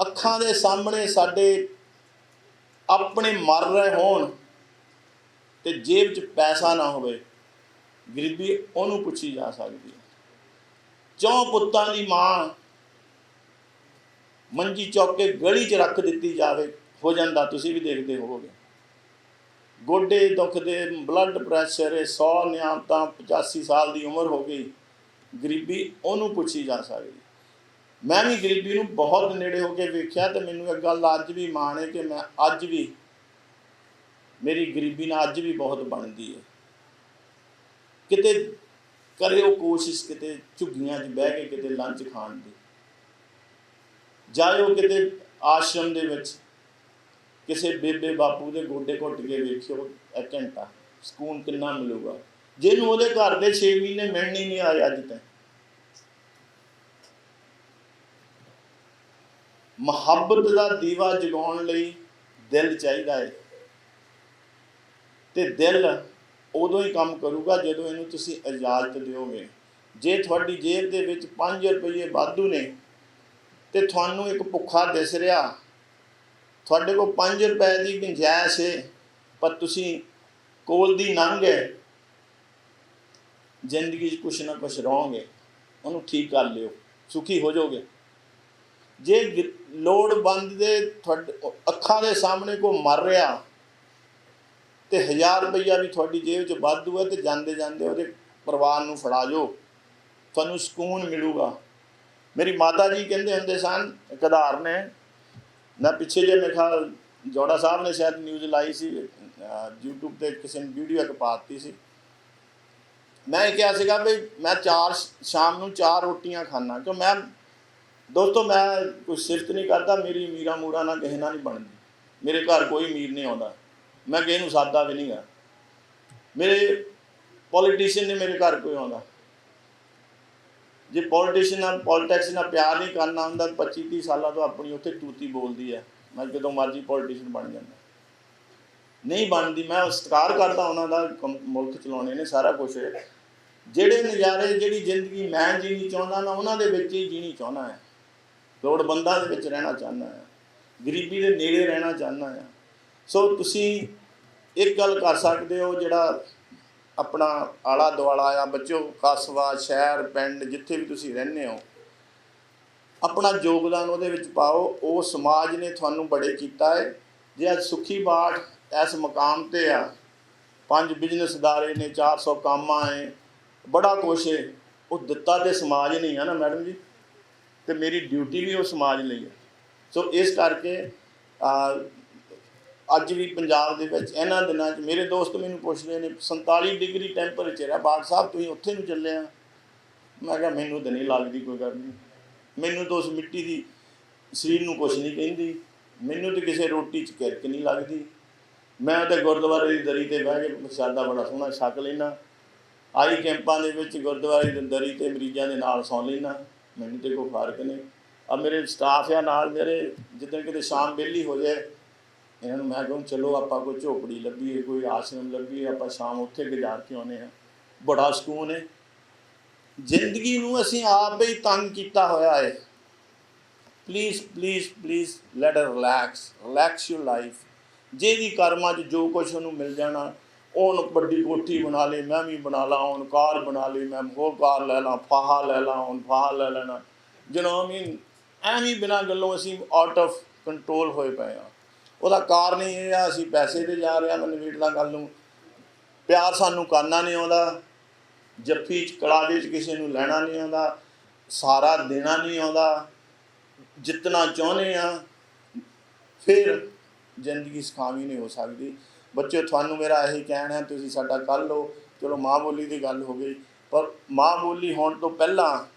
ਅੱਖਾਂ ਦੇ ਸਾਹਮਣੇ ਸਾਡੇ ਆਪਣੇ ਮਰ ਰਹੇ ਹੋਣ ਤੇ ਜੇਬ 'ਚ ਪੈਸਾ ਨਾ ਹੋਵੇ, ਗਰੀਬੀ ਉਹਨੂੰ ਪੁੱਛੀ ਜਾ ਸਕਦੀ ਹੈ। ਚੌਂ ਪੁੱਤਾਂ ਦੀ ਮਾਂ ਮੰਜੀ ਚੌਕ ਕੇ ਗਲੀ 'ਚ ਰੱਖ ਦਿੱਤੀ ਜਾਵੇ, ਹੋ ਜਾਂਦਾ, ਤੁਸੀਂ ਵੀ ਦੇਖਦੇ ਹੋਵੋਗੇ। ਗੋਡੇ ਦੁਖਦੇ ਬਲੱਡ ਪ੍ਰੈਸ਼ਰ ਇਹ 100 ਨਿਆਮਤਾਂ 85 ਸਾਲ ਦੀ ਉਮਰ ਹੋ ਗਈ। ਗਰੀਬੀ ਉਹਨੂੰ ਪੁੱਛੀ ਜਾ ਸਕਦੀ। ਮੈਂ ਵੀ ਗਰੀਬੀ ਨੂੰ ਬਹੁਤ ਨੇੜੇ ਹੋ ਕੇ ਵੇਖਿਆ ਤੇ ਮੈਨੂੰ ਇਹ ਗੱਲ ਅੱਜ ਵੀ ਮਾਣ ਹੈ ਕਿ ਮੈਂ ਅੱਜ ਵੀ ਮੇਰੀ ਗਰੀਬੀ ਨਾਲ ਅੱਜ ਵੀ ਬਹੁਤ ਬਣਦੀ ਹੈ। ਕਿਤੇ ਕਰਿਓ ਕੋਸ਼ਿਸ਼, ਕਿਤੇ ਝੁੱਗੀਆਂ 'ਚ ਬਹਿ ਕੇ ਕਿਤੇ ਲੰਚ ਖਾਣ ਦੀ। ਜਾਇਓ ਕਿਤੇ ਆਸ਼ਰਮ ਦੇ ਵਿੱਚ ਕਿਸੇ ਬੇਬੇ ਬਾਪੂ ਦੇ ਗੋਡੇ ਘੁੱਟ ਕੇ ਵੇਖਿਓ ਇੱਕ ਘੰਟਾ, ਸਕੂਨ ਕਿੰਨਾ ਮਿਲੂਗਾ? ਜਿਹਨੂੰ ਉਹਦੇ ਘਰ ਦੇ 6 ਮਹੀਨੇ ਮਿਲਣੀ ਨਹੀਂ ਆਏ ਅੱਜ ਤੱਕ। ਮੁਹੱਬਤ ਦਾ ਦੀਵਾ ਜਗਾਉਣ ਲਈ ਦਿਲ ਚਾਹੀਦਾ ਹੈ ਤੇ ਦਿਲ ਉਦੋਂ ਹੀ ਕੰਮ ਕਰੂਗਾ ਜਦੋਂ ਇਹਨੂੰ ਤੁਸੀਂ ਇਜਾਜ਼ਤ ਦਿਓਗੇ। ਜੇ ਤੁਹਾਡੀ ਜੇਬ ਦੇ ਵਿੱਚ 5 ਰੁਪਏ ਵਾਧੂ ਨੇ ਤੇ ਤੁਹਾਨੂੰ ਇੱਕ ਭੁੱਖਾ ਦਿਸ ਰਿਹਾ। ਤੁਹਾਡੇ ਕੋਲ 5 ਰੁਪਏ ਦੀ ਗੁੰਜਾਇਸ਼ ਹੈ ਪਰ ਤੁਸੀਂ ਕੋਲ ਦੀ ਲੰਘ ਗਏ ਜ਼ਿੰਦਗੀ 'ਚ ਕੁਛ ਨਾ ਕੁਛ ਰਹੋਗੇ ਉਹਨੂੰ ਠੀਕ ਕਰ ਲਿਓ, ਸੁਖੀ ਹੋ ਜਾਓਗੇ। ਜੇ ਲੋੜਵੰਦ ਦੇ ਤੁਹਾਡੇ, ਅੱਖਾਂ ਦੇ ਸਾਹਮਣੇ ਕੋ ਮਰ ਰਿਹਾ ਤੇ 1000 ਰੁਪਈਆ ਵੀ ਤੁਹਾਡੀ ਜੇਬ 'ਚ ਵਾਧੂ ਹੈ ਤੇ ਜਾਂਦੇ ਜਾਂਦੇ ਉਹਦੇ ਪਰਿਵਾਰ ਨੂੰ ਫੜਾ ਜੋ ਤੁਹਾਨੂੰ ਸਕੂਨ ਮਿਲੂਗਾ। ਮੇਰੀ ਮਾਤਾ ਜੀ ਕਹਿੰਦੇ ਹੁੰਦੇ ਸਨ, ਇੱਕ ਨੇ। ਹੈ ਨਾ ਪਿੱਛੇ ਜੇ ਮੇਰੇ ਖਿਆਲ ਜੋੜਾ ਸਾਹਿਬ ਨੇ ਸ਼ਾਇਦ ਨਿਊਜ਼ ਲਾਈ ਸੀ, ਅਹ YouTube ਤੇ ਕਿਸੇ ਨੇ ਵੀਡੀਓ ਇੱਕ ਪਾਤੀ ਸੀ। ਮੈਂ ਇਹ ਕਿਹਾ ਸੀਗਾ ਵੀ ਮੈਂ ਚਾਰ ਸ਼ਾਮ ਨੂੰ ਚਾਰ ਰੋਟੀਆਂ ਖਾਣਾ ਕਿਉਂ ਮੈਂ, ਦੋਸਤੋ ਮੈਂ ਕੋਈ ਸਿਫਤ ਨਹੀਂ ਕਰਦਾ, ਮੇਰੀ ਮੀਰਾ ਮੂਰਾ ਨਾਲ ਕਿਸੇ ਨਾਲ ਨਹੀਂ ਬਣਦੀ। ਮੇਰੇ ਘਰ ਕੋਈ ਮੀਰ ਨਹੀਂ ਆਉਂਦਾ। ਮੈਂ ਕਿਸੇ ਨੂੰ ਸਾਦਾ ਵੀ ਨਹੀਂਗਾ ਮੇਰੇ ਪੋਲੀਟੀਸ਼ੀਅਨ ਨੇ ਮੇਰੇ ਘਰ ਕੋਈ ਆਉਂਦਾ। ਜੇ ਪੋਲੀਟੀਸ਼ੀਅਨ ਨਾਲ ਪੋਲਿਟਿਕਸ ਨਾਲ ਪਿਆਰ ਨਹੀਂ ਕਰਨਾ ਹੁੰਦਾ 25 30 ਸਾਲਾਂ ਤੋਂ ਆਪਣੀ ਉੱਥੇ ਤੂਤੀ ਬੋਲਦੀ ਹੈ। ਮੈਂ ਜਦੋਂ ਮਰਜ਼ੀ ਪੋਲੀਟੀਸ਼ੀਅਨ ਬਣ ਜਾਂਦਾ ਨਹੀਂ ਬਣਦੀ, ਮੈਂ ਸਤਿਕਾਰ ਕਰਦਾ ਉਹਨਾਂ ਦਾ, ਕੰਮ- ਮੁਲਕ ਚਲਾਉਣੇ ਨੇ, ਸਾਰਾ ਕੁਝ ਜਿਹੜੇ ਨਜ਼ਾਰੇ, ਜਿਹੜੀ ਜ਼ਿੰਦਗੀ ਮੈਂ ਜੀਣੀ ਚਾਹੁੰਦਾ ਨਾ ਉਹਨਾਂ ਦੇ ਵਿੱਚ ਹੀ ਜੀਣੀ ਚਾਹੁੰਦਾ ਹਾਂ। ਲੋੜਵੰਦਾਂ ਦੇ ਵਿੱਚ ਰਹਿਣਾ ਚਾਹੁੰਦਾ ਹਾਂ। ਗਰੀਬੀ ਦੇ ਨੇੜੇ ਰਹਿਣਾ ਚਾਹੁੰਦਾ ਹਾਂ। ਸੋ ਤੁਸੀਂ ਇੱਕ ਗੱਲ ਕਰ ਸਕਦੇ ਹੋ, ਜਿਹੜਾ ਆਪਣਾ ਆਲਾ ਦੁਆਲਾ ਆ, ਬੱਚੋ, ਕਸਬਾ, ਸ਼ਹਿਰ, ਪਿੰਡ, ਜਿੱਥੇ ਵੀ ਤੁਸੀਂ ਰਹਿੰਦੇ ਹੋ, ਆਪਣਾ ਯੋਗਦਾਨ ਉਹਦੇ ਵਿੱਚ ਪਾਓ। ਉਹ ਸਮਾਜ ਨੇ ਤੁਹਾਨੂੰ ਬੜੇ ਕੀਤਾ ਹੈ। ਜੇ ਅੱਜ ਸੁਖੀ ਬਾਠ ਇਸ ਮਕਾਮ ਤੇ ਆ, ਪੰਜ ਬਿਜ਼ਨਸ ਅਦਾਰੇ ਨੇ 400 ਕੰਮਾਂ ਹੈ ਬੜਾ ਕੁਛ ਹੈ ਉਹ ਦਿੱਤਾ ਤੇ ਸਮਾਜ ਨਹੀਂ ਆ ਨਾ ਮੈਡਮ ਜੀ। ਤੇ ਮੇਰੀ ਡਿਊਟੀ ਵੀ ਉਹ ਸਮਾਜ ਲਈ ਹੈ ਸੋ ਇਸ ਕਰਕੇ ਅੱਜ ਵੀ ਪੰਜਾਬ ਦੇ ਵਿੱਚ ਇਹਨਾਂ ਦਿਨਾਂ 'ਚ ਮੇਰੇ ਦੋਸਤ ਮੈਨੂੰ ਪੁੱਛਦੇ ਨੇ 47 ਡਿਗਰੀ ਟੈਂਪਰੇਚਰ ਹੈ ਬਾੜ ਸਾਹਿਬ ਤੁਸੀਂ ਉੱਥੇ ਨੂੰ ਚੱਲੇ ਆ? ਮੈਂ ਕਿਹਾ, ਮੈਨੂੰ ਤਾਂ ਨਹੀਂ ਲੱਗਦੀ ਕੋਈ ਗੱਲ ਨਹੀਂ। ਮੈਨੂੰ ਤਾਂ ਉਸ ਮਿੱਟੀ ਦੀ ਸਰੀਰ ਨੂੰ ਕੁਛ ਨਹੀਂ ਕਹਿੰਦੀ। ਮੈਨੂੰ ਤਾਂ ਕਿਸੇ ਰੋਟੀ 'ਚ ਕਿਰਕ ਨਹੀਂ ਲੱਗਦੀ। ਮੈਂ ਤਾਂ ਗੁਰਦੁਆਰੇ ਦੀ ਦਰੀ ਤੇ ਬਹਿ ਕੇ ਪ੍ਰਸ਼ਾਦਾ ਬੜਾ ਸੋਹਣਾ ਛਕ ਲੈਣਾ ਆਈ ਕੈਂਪਾਂ ਦੇ ਵਿੱਚ ਗੁਰਦੁਆਰੇ ਦੀ ਦਰੀ ਤੇ ਮਰੀਜ਼ਾਂ ਦੇ ਨਾਲ ਸੌਂ ਲੈਣਾ ਮੈਨੂੰ ਤੇ ਕੋਈ ਫ਼ਰਕ ਨਹੀਂ। ਆ ਮੇਰੇ ਸਟਾਫ ਆ ਨਾਲ ਮੇਰੇ, ਜਿੱਦਣ ਕਿਤੇ ਸ਼ਾਮ ਵਿਹਲੀ ਹੋ ਜਾਏ ਇਹਨਾਂ ਨੂੰ ਮੈਂ ਕਹੂੰ ਚਲੋ ਆਪਾਂ ਕੋਈ ਝੋਪੜੀ ਲੱਭੀਏ, ਕੋਈ ਆਸ਼ਰਮ ਲੱਭੀਏ, ਆਪਾਂ ਸ਼ਾਮ ਉੱਥੇ ਗੁਜ਼ਾਰ ਕੇ ਆਉਨੇ ਆ ਬੜਾ ਸਕੂਨ ਹੈ। ਜ਼ਿੰਦਗੀ ਨੂੰ ਅਸੀਂ ਆਪ ਹੀ ਤੰਗ ਕੀਤਾ ਹੋਇਆ ਹੈ। Please please please let her relax relax your life ਜਿਹਦੀ ਕਰਮਾਂ 'ਚ ਜੋ ਕੁਝ ਉਹਨੂੰ ਮਿਲ ਜਾਣਾ, ਉਹਨ ਵੱਡੀ ਕੋਠੀ ਬਣਾ ਲਈ, ਮੈਂ ਵੀ ਬਣਾ ਲਾਂ, ਉਹਨ ਕਾਰ ਬਣਾ ਲਈ, ਮੈਂ ਹੋਰ ਕਾਰ ਲੈ ਲਾਂ, ਫਾਹਾ ਲੈ ਲਾਂ, ਉਹਨ ਫਾਹਾ ਲੈ ਲੈਣਾ। ਜਨੋ ਮੀਨ ਐਵੇਂ ਬਿਨਾਂ ਗੱਲੋਂ ਅਸੀਂ ਆਊਟ ਆਫ ਕੰਟਰੋਲ ਹੋਏ ਪਏ ਆ ਉਹਦਾ ਕਾਰਨ ਹੀ ਇਹ ਆ, ਅਸੀਂ ਪੈਸੇ ਤੇ ਜਾ ਰਹੇ ਆ ਮੈਂ ਨਿਬੇੜਦਾ ਗੱਲ ਨੂੰ। ਪਿਆਰ ਸਾਨੂੰ ਕਰਨਾ ਨਹੀਂ ਆਉਂਦਾ। ਜੱਫੀ ਚ ਕਲਾਵੇ ਚ ਕਿਸੇ ਨੂੰ ਲੈਣਾ ਨਹੀਂ ਆਉਂਦਾ। ਸਾਰਾ ਦੇਣਾ ਨਹੀਂ ਆਉਂਦਾ। ਜਿੱਤਣਾ ਚਾਹੁੰਦੇ ਆ, ਫਿਰ ਜ਼ਿੰਦਗੀ ਸੁਖਾਵੀ ਨਹੀਂ ਹੋ ਸਕਦੀ। ਬੱਚੇ ਤੁਹਾਨੂੰ ਮੇਰਾ ਇਹੀ ਕਹਿਣਾ ਹੈ, ਤੁਸੀਂ ਸਾਡਾ ਕਰ ਲਓ। ਚਲੋ, ਮਾਂ ਬੋਲੀ ਦੀ ਗੱਲ ਹੋ ਗਈ। ਪਰ ਮਾਂ ਬੋਲੀ ਹੋਣ ਤੋਂ ਪਹਿਲਾਂ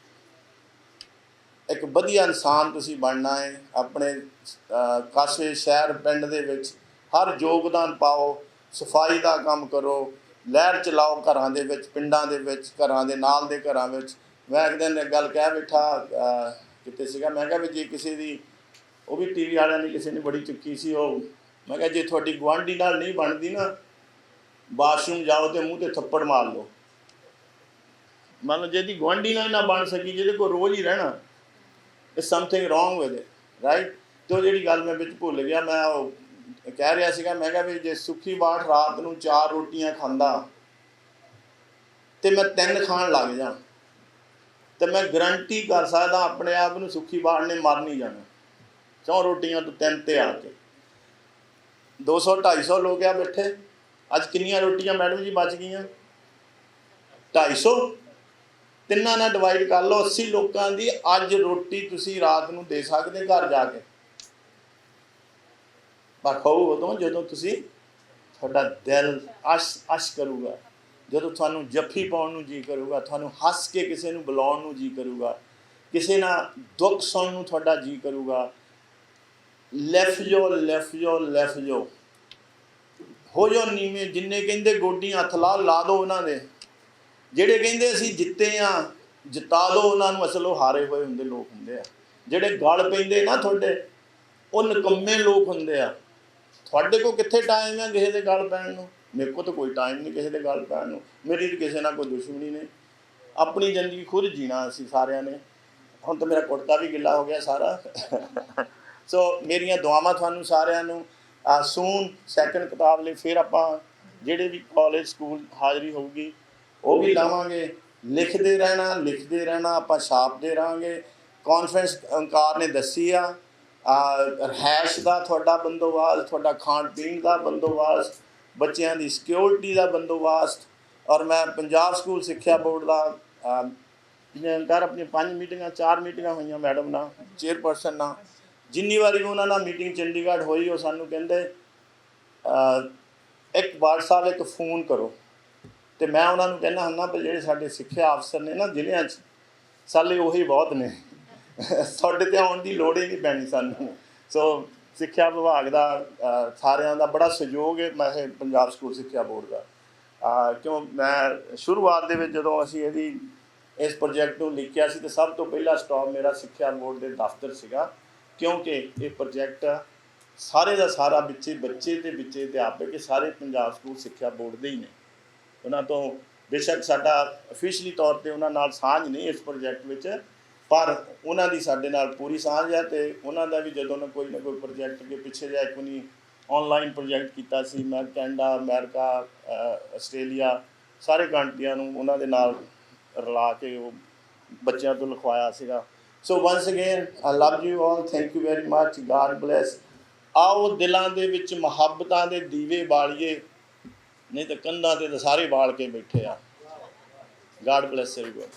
ਇੱਕ ਵਧੀਆ ਇਨਸਾਨ ਤੁਸੀਂ ਬਣਨਾ ਹੈ ਆਪਣੇ ਅਹ, ਸ਼ਹਿਰ ਪਿੰਡ ਦੇ ਵਿੱਚ ਹਰ ਯੋਗਦਾਨ ਪਾਓ ਸਫ਼ਾਈ ਦਾ ਕੰਮ ਕਰੋ ਲਹਿਰ ਚਲਾਓ ਘਰਾਂ ਦੇ ਵਿੱਚ ਪਿੰਡਾਂ ਦੇ ਵਿੱਚ ਘਰਾਂ ਦੇ ਨਾਲ ਦੇ ਘਰਾਂ ਵਿੱਚ। ਮੈਂ ਇੱਕ ਦਿਨ ਗੱਲ ਕਹਿ ਬੈਠਾ ਕਿਤੇ ਸੀਗਾ ਮੈਂ ਕਿਹਾ ਵੀ ਜੇ ਕਿਸੇ ਦੀ ਉਹ ਵੀ ਟੀਵੀ ਵਾਲਿਆਂ ਨੇ ਕਿਸੇ ਨੇ ਬੜੀ ਚੁੱਕੀ ਸੀ ਉਹ। ਮੈਂ ਕਿਹਾ ਜੇ ਤੁਹਾਡੀ ਗੁਆਂਢੀ ਨਾਲ ਨਹੀਂ ਬਣਦੀ ਨਾ ਬਾਥਰੂਮ ਜਾਓ ਤੇ ਮੂੰਹ ਤੇ ਥੱਪੜ ਮਾਰ ਲਓ। ਮੰਨ ਲਓ ਜਿਹਦੀ ਗੁਆਂਢੀ ਨਾਲ ਨਾ ਬਣ ਸਕੀ ਜਿਹਦੇ ਕੋਲ ਰੋਜ਼ ਹੀ ਰਹਿਣਾ। Is something wrong with it right ਤੇ ਜਿਹੜੀ ਗੱਲ ਮੈਂ ਵਿੱਚ ਭੁੱਲ ਗਿਆ, ਮੈਂ ਉਹ ਕਹਿ ਰਿਹਾ ਸੀਗਾ, ਮੈਂ ਕਿਹਾ ਵੀ ਜੇ ਸੁੱਖੀ ਬਾਠ ਰਾਤ ਨੂੰ ਚਾਰ ਰੋਟੀਆਂ ਖਾਂਦਾ ਤੇ ਮੈਂ ਤਿੰਨ ਖਾਣ ਲੱਗ ਜਾ, ਤੇ ਮੈਂ ਗਰੰਟੀ ਕਰ ਸਕਦਾ ਆਪਣੇ ਆਪ ਨੂੰ ਸੁੱਖੀ ਬਾਠ ਨੇ ਮਰ ਨਹੀਂ ਜਾਣਾ। ਚੌਂ ਰੋਟੀਆਂ ਤੋਂ ਤਿੰਨ ਤੇ ਆ ਕੇ। 200 250 ਲੋਕ ਆ ਬੈਠੇ। ਅੱਜ ਕਿੰਨੀਆਂ ਰੋਟੀਆਂ ਮੈਡਮ ਜੀ ਬਚ ਗਈਆਂ? 250 ਤਿੰਨਾਂ ਨਾਲ ਡਿਵਾਈਡ ਕਰ ਲਓ। 80 ਲੋਕਾਂ ਦੀ ਅੱਜ ਰੋਟੀ ਤੁਸੀਂ ਰਾਤ ਨੂੰ ਦੇ ਸਕਦੇ ਘਰ ਜਾ ਕੇ। ਪਰ ਖਾਓ ਉਦੋਂ ਜਦੋਂ ਤੁਸੀਂ ਤੁਹਾਡਾ ਦਿਲ ਅਸ਼ ਅਸ਼ ਕਰੂਗਾ। ਜਦੋਂ ਤੁਹਾਨੂੰ ਜੱਫੀ ਪਾਉਣ ਨੂੰ ਜੀ ਕਰੂਗਾ, ਤੁਹਾਨੂੰ ਹੱਸ ਕੇ ਕਿਸੇ ਨੂੰ ਬੁਲਾਉਣ ਨੂੰ ਜੀ ਕਰੂਗਾ, ਕਿਸੇ ਨਾਲ ਦੁੱਖ ਸੁਣਨ ਨੂੰ ਤੁਹਾਡਾ ਜੀ ਕਰੂਗਾ ਲੈਫ ਜੋ ਲੈਫ ਜੋ ਲੈਫ ਜੋ ਹੋ ਜੋ ਨੀਵੇਂ, ਜਿੰਨੇ ਕਹਿੰਦੇ ਗੋਡੀਆਂ ਹੱਥ ਲਾ ਲਾ ਦੋ ਉਹਨਾਂ ਦੇ। ਜਿਹੜੇ ਕਹਿੰਦੇ ਅਸੀਂ ਜਿੱਤੇ ਆ, ਜਿਤਾ ਦੋ ਉਹਨਾਂ ਨੂੰ, ਅਸਲ ਉਹ ਹਾਰੇ ਹੋਏ ਹੁੰਦੇ ਲੋਕ ਹੁੰਦੇ ਆ। ਜਿਹੜੇ ਗਲ ਪੈਂਦੇ ਨਾ ਤੁਹਾਡੇ, ਉਹ ਨਿਕੰਮੇ ਲੋਕ ਹੁੰਦੇ ਆ। ਤੁਹਾਡੇ ਕੋਲ ਕਿੱਥੇ ਟਾਈਮ ਆ ਕਿਸੇ ਦੇ ਗਲ ਪੈਣ ਨੂੰ? ਮੇਰੇ ਕੋਲ ਤਾਂ ਕੋਈ ਟਾਈਮ ਨਹੀਂ ਕਿਸੇ ਦੇ ਗਲ ਪੈਣ ਨੂੰ। ਮੇਰੀ ਤਾਂ ਕਿਸੇ ਨਾਲ ਕੋਈ ਦੁਸ਼ਮਣੀ ਨਹੀਂ। ਆਪਣੀ ਜ਼ਿੰਦਗੀ ਖੁਦ ਜੀਣਾ ਅਸੀਂ ਸਾਰਿਆਂ ਨੇ। ਹੁਣ ਤਾਂ ਮੇਰਾ ਕੁੜਤਾ ਵੀ ਗਿੱਲਾ ਹੋ ਗਿਆ ਸਾਰਾ। <laughs> ਸੋ ਮੇਰੀਆਂ ਦੁਆਵਾਂ ਤੁਹਾਨੂੰ ਸਾਰਿਆਂ ਨੂੰ ਸੂਨ ਸੈਕੰਡ ਕਿਤਾਬ ਲਈ ਫਿਰ ਆਪਾਂ ਜਿਹੜੇ ਵੀ ਕਾਲਜ ਸਕੂਲ ਹਾਜ਼ਰੀ ਹੋਊਗੀ ਉਹ ਵੀ ਲਾਵਾਂਗੇ। ਲਿਖਦੇ ਰਹਿਣਾ ਲਿਖਦੇ ਰਹਿਣਾ, ਆਪਾਂ ਛਾਪਦੇ ਰਹਾਂਗੇ। ਕਾਨਫਰੰਸ ਅੰਕਾਰ ਨੇ ਦੱਸੀ ਆ। ਰਹਿਸ਼ ਦਾ ਤੁਹਾਡਾ ਬੰਦੋਬਸਤ, ਤੁਹਾਡਾ ਖਾਣ ਪੀਣ ਦਾ ਬੰਦੋਬਸਤ, ਬੱਚਿਆਂ ਦੀ ਸਿਕਿਉਰਿਟੀ ਦਾ ਬੰਦੋਬਸਤ। ਔਰ ਮੈਂ ਪੰਜਾਬ ਸਕੂਲ ਸਿੱਖਿਆ ਬੋਰਡ ਦਾ ਅੰਕਾਰ ਆਪਣੀ ਪੰਜ ਮੀਟਿੰਗਾਂ, ਚਾਰ ਮੀਟਿੰਗਾਂ ਹੋਈਆਂ ਮੈਡਮ ਨਾਲ, ਚੇਅਰਪਰਸਨ ਨਾਲ। ਜਿੰਨੀ ਵਾਰੀ ਉਹਨਾਂ ਨਾਲ ਮੀਟਿੰਗ ਚੰਡੀਗੜ੍ਹ ਹੋਈ, ਉਹ ਸਾਨੂੰ ਕਹਿੰਦੇ ਇੱਕ WhatsApp, ਇੱਕ ਫੋਨ ਕਰੋ। ਤੇ ਮੈਂ ਉਹਨਾਂ ਨੂੰ ਕਹਿੰਦਾ ਹੁੰਦਾ ਵੀ ਜਿਹੜੇ ਸਾਡੇ ਸਿੱਖਿਆ ਅਫਸਰ ਨੇ ਨਾ ਜ਼ਿਲ੍ਹਿਆਂ 'ਚ, ਸਾਲੇ ਉਹੀ ਬਹੁਤ ਨੇ। ਤੁਹਾਡੇ ਤੇ ਆਉਣ ਦੀ ਲੋੜ ਹੀ ਨਹੀਂ ਪੈਣੀ ਸਾਨੂੰ। ਸੋ ਸਿੱਖਿਆ ਵਿਭਾਗ ਦਾ ਸਾਰਿਆਂ ਦਾ ਬੜਾ ਸਹਿਯੋਗ ਹੈ ਮੈਂ ਇਹ ਪੰਜਾਬ ਸਕੂਲ ਸਿੱਖਿਆ ਬੋਰਡ ਦਾ। ਕਿਉਂ ਮੈਂ ਸ਼ੁਰੂਆਤ ਦੇ ਵਿੱਚ ਜਦੋਂ ਅਸੀਂ ਇਹਦੀ, ਇਸ ਪ੍ਰੋਜੈਕਟ ਨੂੰ ਲਿਖਿਆ ਸੀ ਤੇ ਸਭ ਤੋਂ ਪਹਿਲਾ ਸਟਾਪ ਮੇਰਾ ਸਿੱਖਿਆ ਬੋਰਡ ਦੇ ਦਫ਼ਤਰ ਸੀਗਾ। ਕਿਉਂਕਿ ਇਹ ਪ੍ਰੋਜੈਕਟ ਸਾਰੇ ਦਾ ਸਾਰਾ ਵਿੱਚੇ ਬੱਚੇ ਤੇ ਵਿੱਚੇ ਅਧਿਆਪਕ ਇਹ ਸਾਰੇ ਪੰਜਾਬ ਸਕੂਲ ਸਿੱਖਿਆ ਬੋਰਡ ਦੇ ਹੀ ਨੇ। ਉਹਨਾਂ ਤੋਂ ਬੇਸ਼ੱਕ ਸਾਡਾ ਅਫੀਸ਼ੀਅਲੀ ਤੌਰ ਤੇ ਉਹਨਾਂ ਨਾਲ ਸਾਂਝ ਨਹੀਂ ਇਸ ਪ੍ਰੋਜੈਕਟ ਵਿੱਚ, ਪਰ ਉਹਨਾਂ ਦੀ ਸਾਡੇ ਨਾਲ ਪੂਰੀ ਸਾਂਝ ਹੈ ਤੇ ਉਹਨਾਂ ਦਾ ਵੀ ਜਦੋਂ ਨਾ ਕੋਈ ਨਾ ਕੋਈ ਪ੍ਰੋਜੈਕਟ ਅੱਗੇ ਪਿੱਛੇ ਜਿਹਾ ਇੱਕ ਨਹੀਂ ਆਨਲਾਈਨ ਪ੍ਰੋਜੈਕਟ ਕੀਤਾ ਸੀ, ਮੈਂ ਕੈਨੇਡਾ, ਅਮਰੀਕਾ ਆਸਟ੍ਰੇਲੀਆ, ਸਾਰੇ ਕੰਟਰੀਆਂ ਨੂੰ ਉਹਨਾਂ ਦੇ ਨਾਲ ਰਲਾ ਕੇ ਉਹ ਬੱਚਿਆਂ ਤੋਂ ਲਿਖਵਾਇਆ ਸੀਗਾ। So once again I love you all thank you very much God bless ਆਓ ਦਿਲਾਂ ਦੇ ਵਿੱਚ ਮੁਹੱਬਤਾਂ ਦੇ ਦੀਵੇ ਬਾਲੀਏ। ਨਹੀਂ ਤਾਂ ਕੰਧਾਂ ਤੇ ਤਾਂ ਸਾਰੇ ਬਾਲ ਕੇ ਬੈਠੇ ਆ। ਗਾਡ ਬlesਸ ਐਵਰੀਵਨ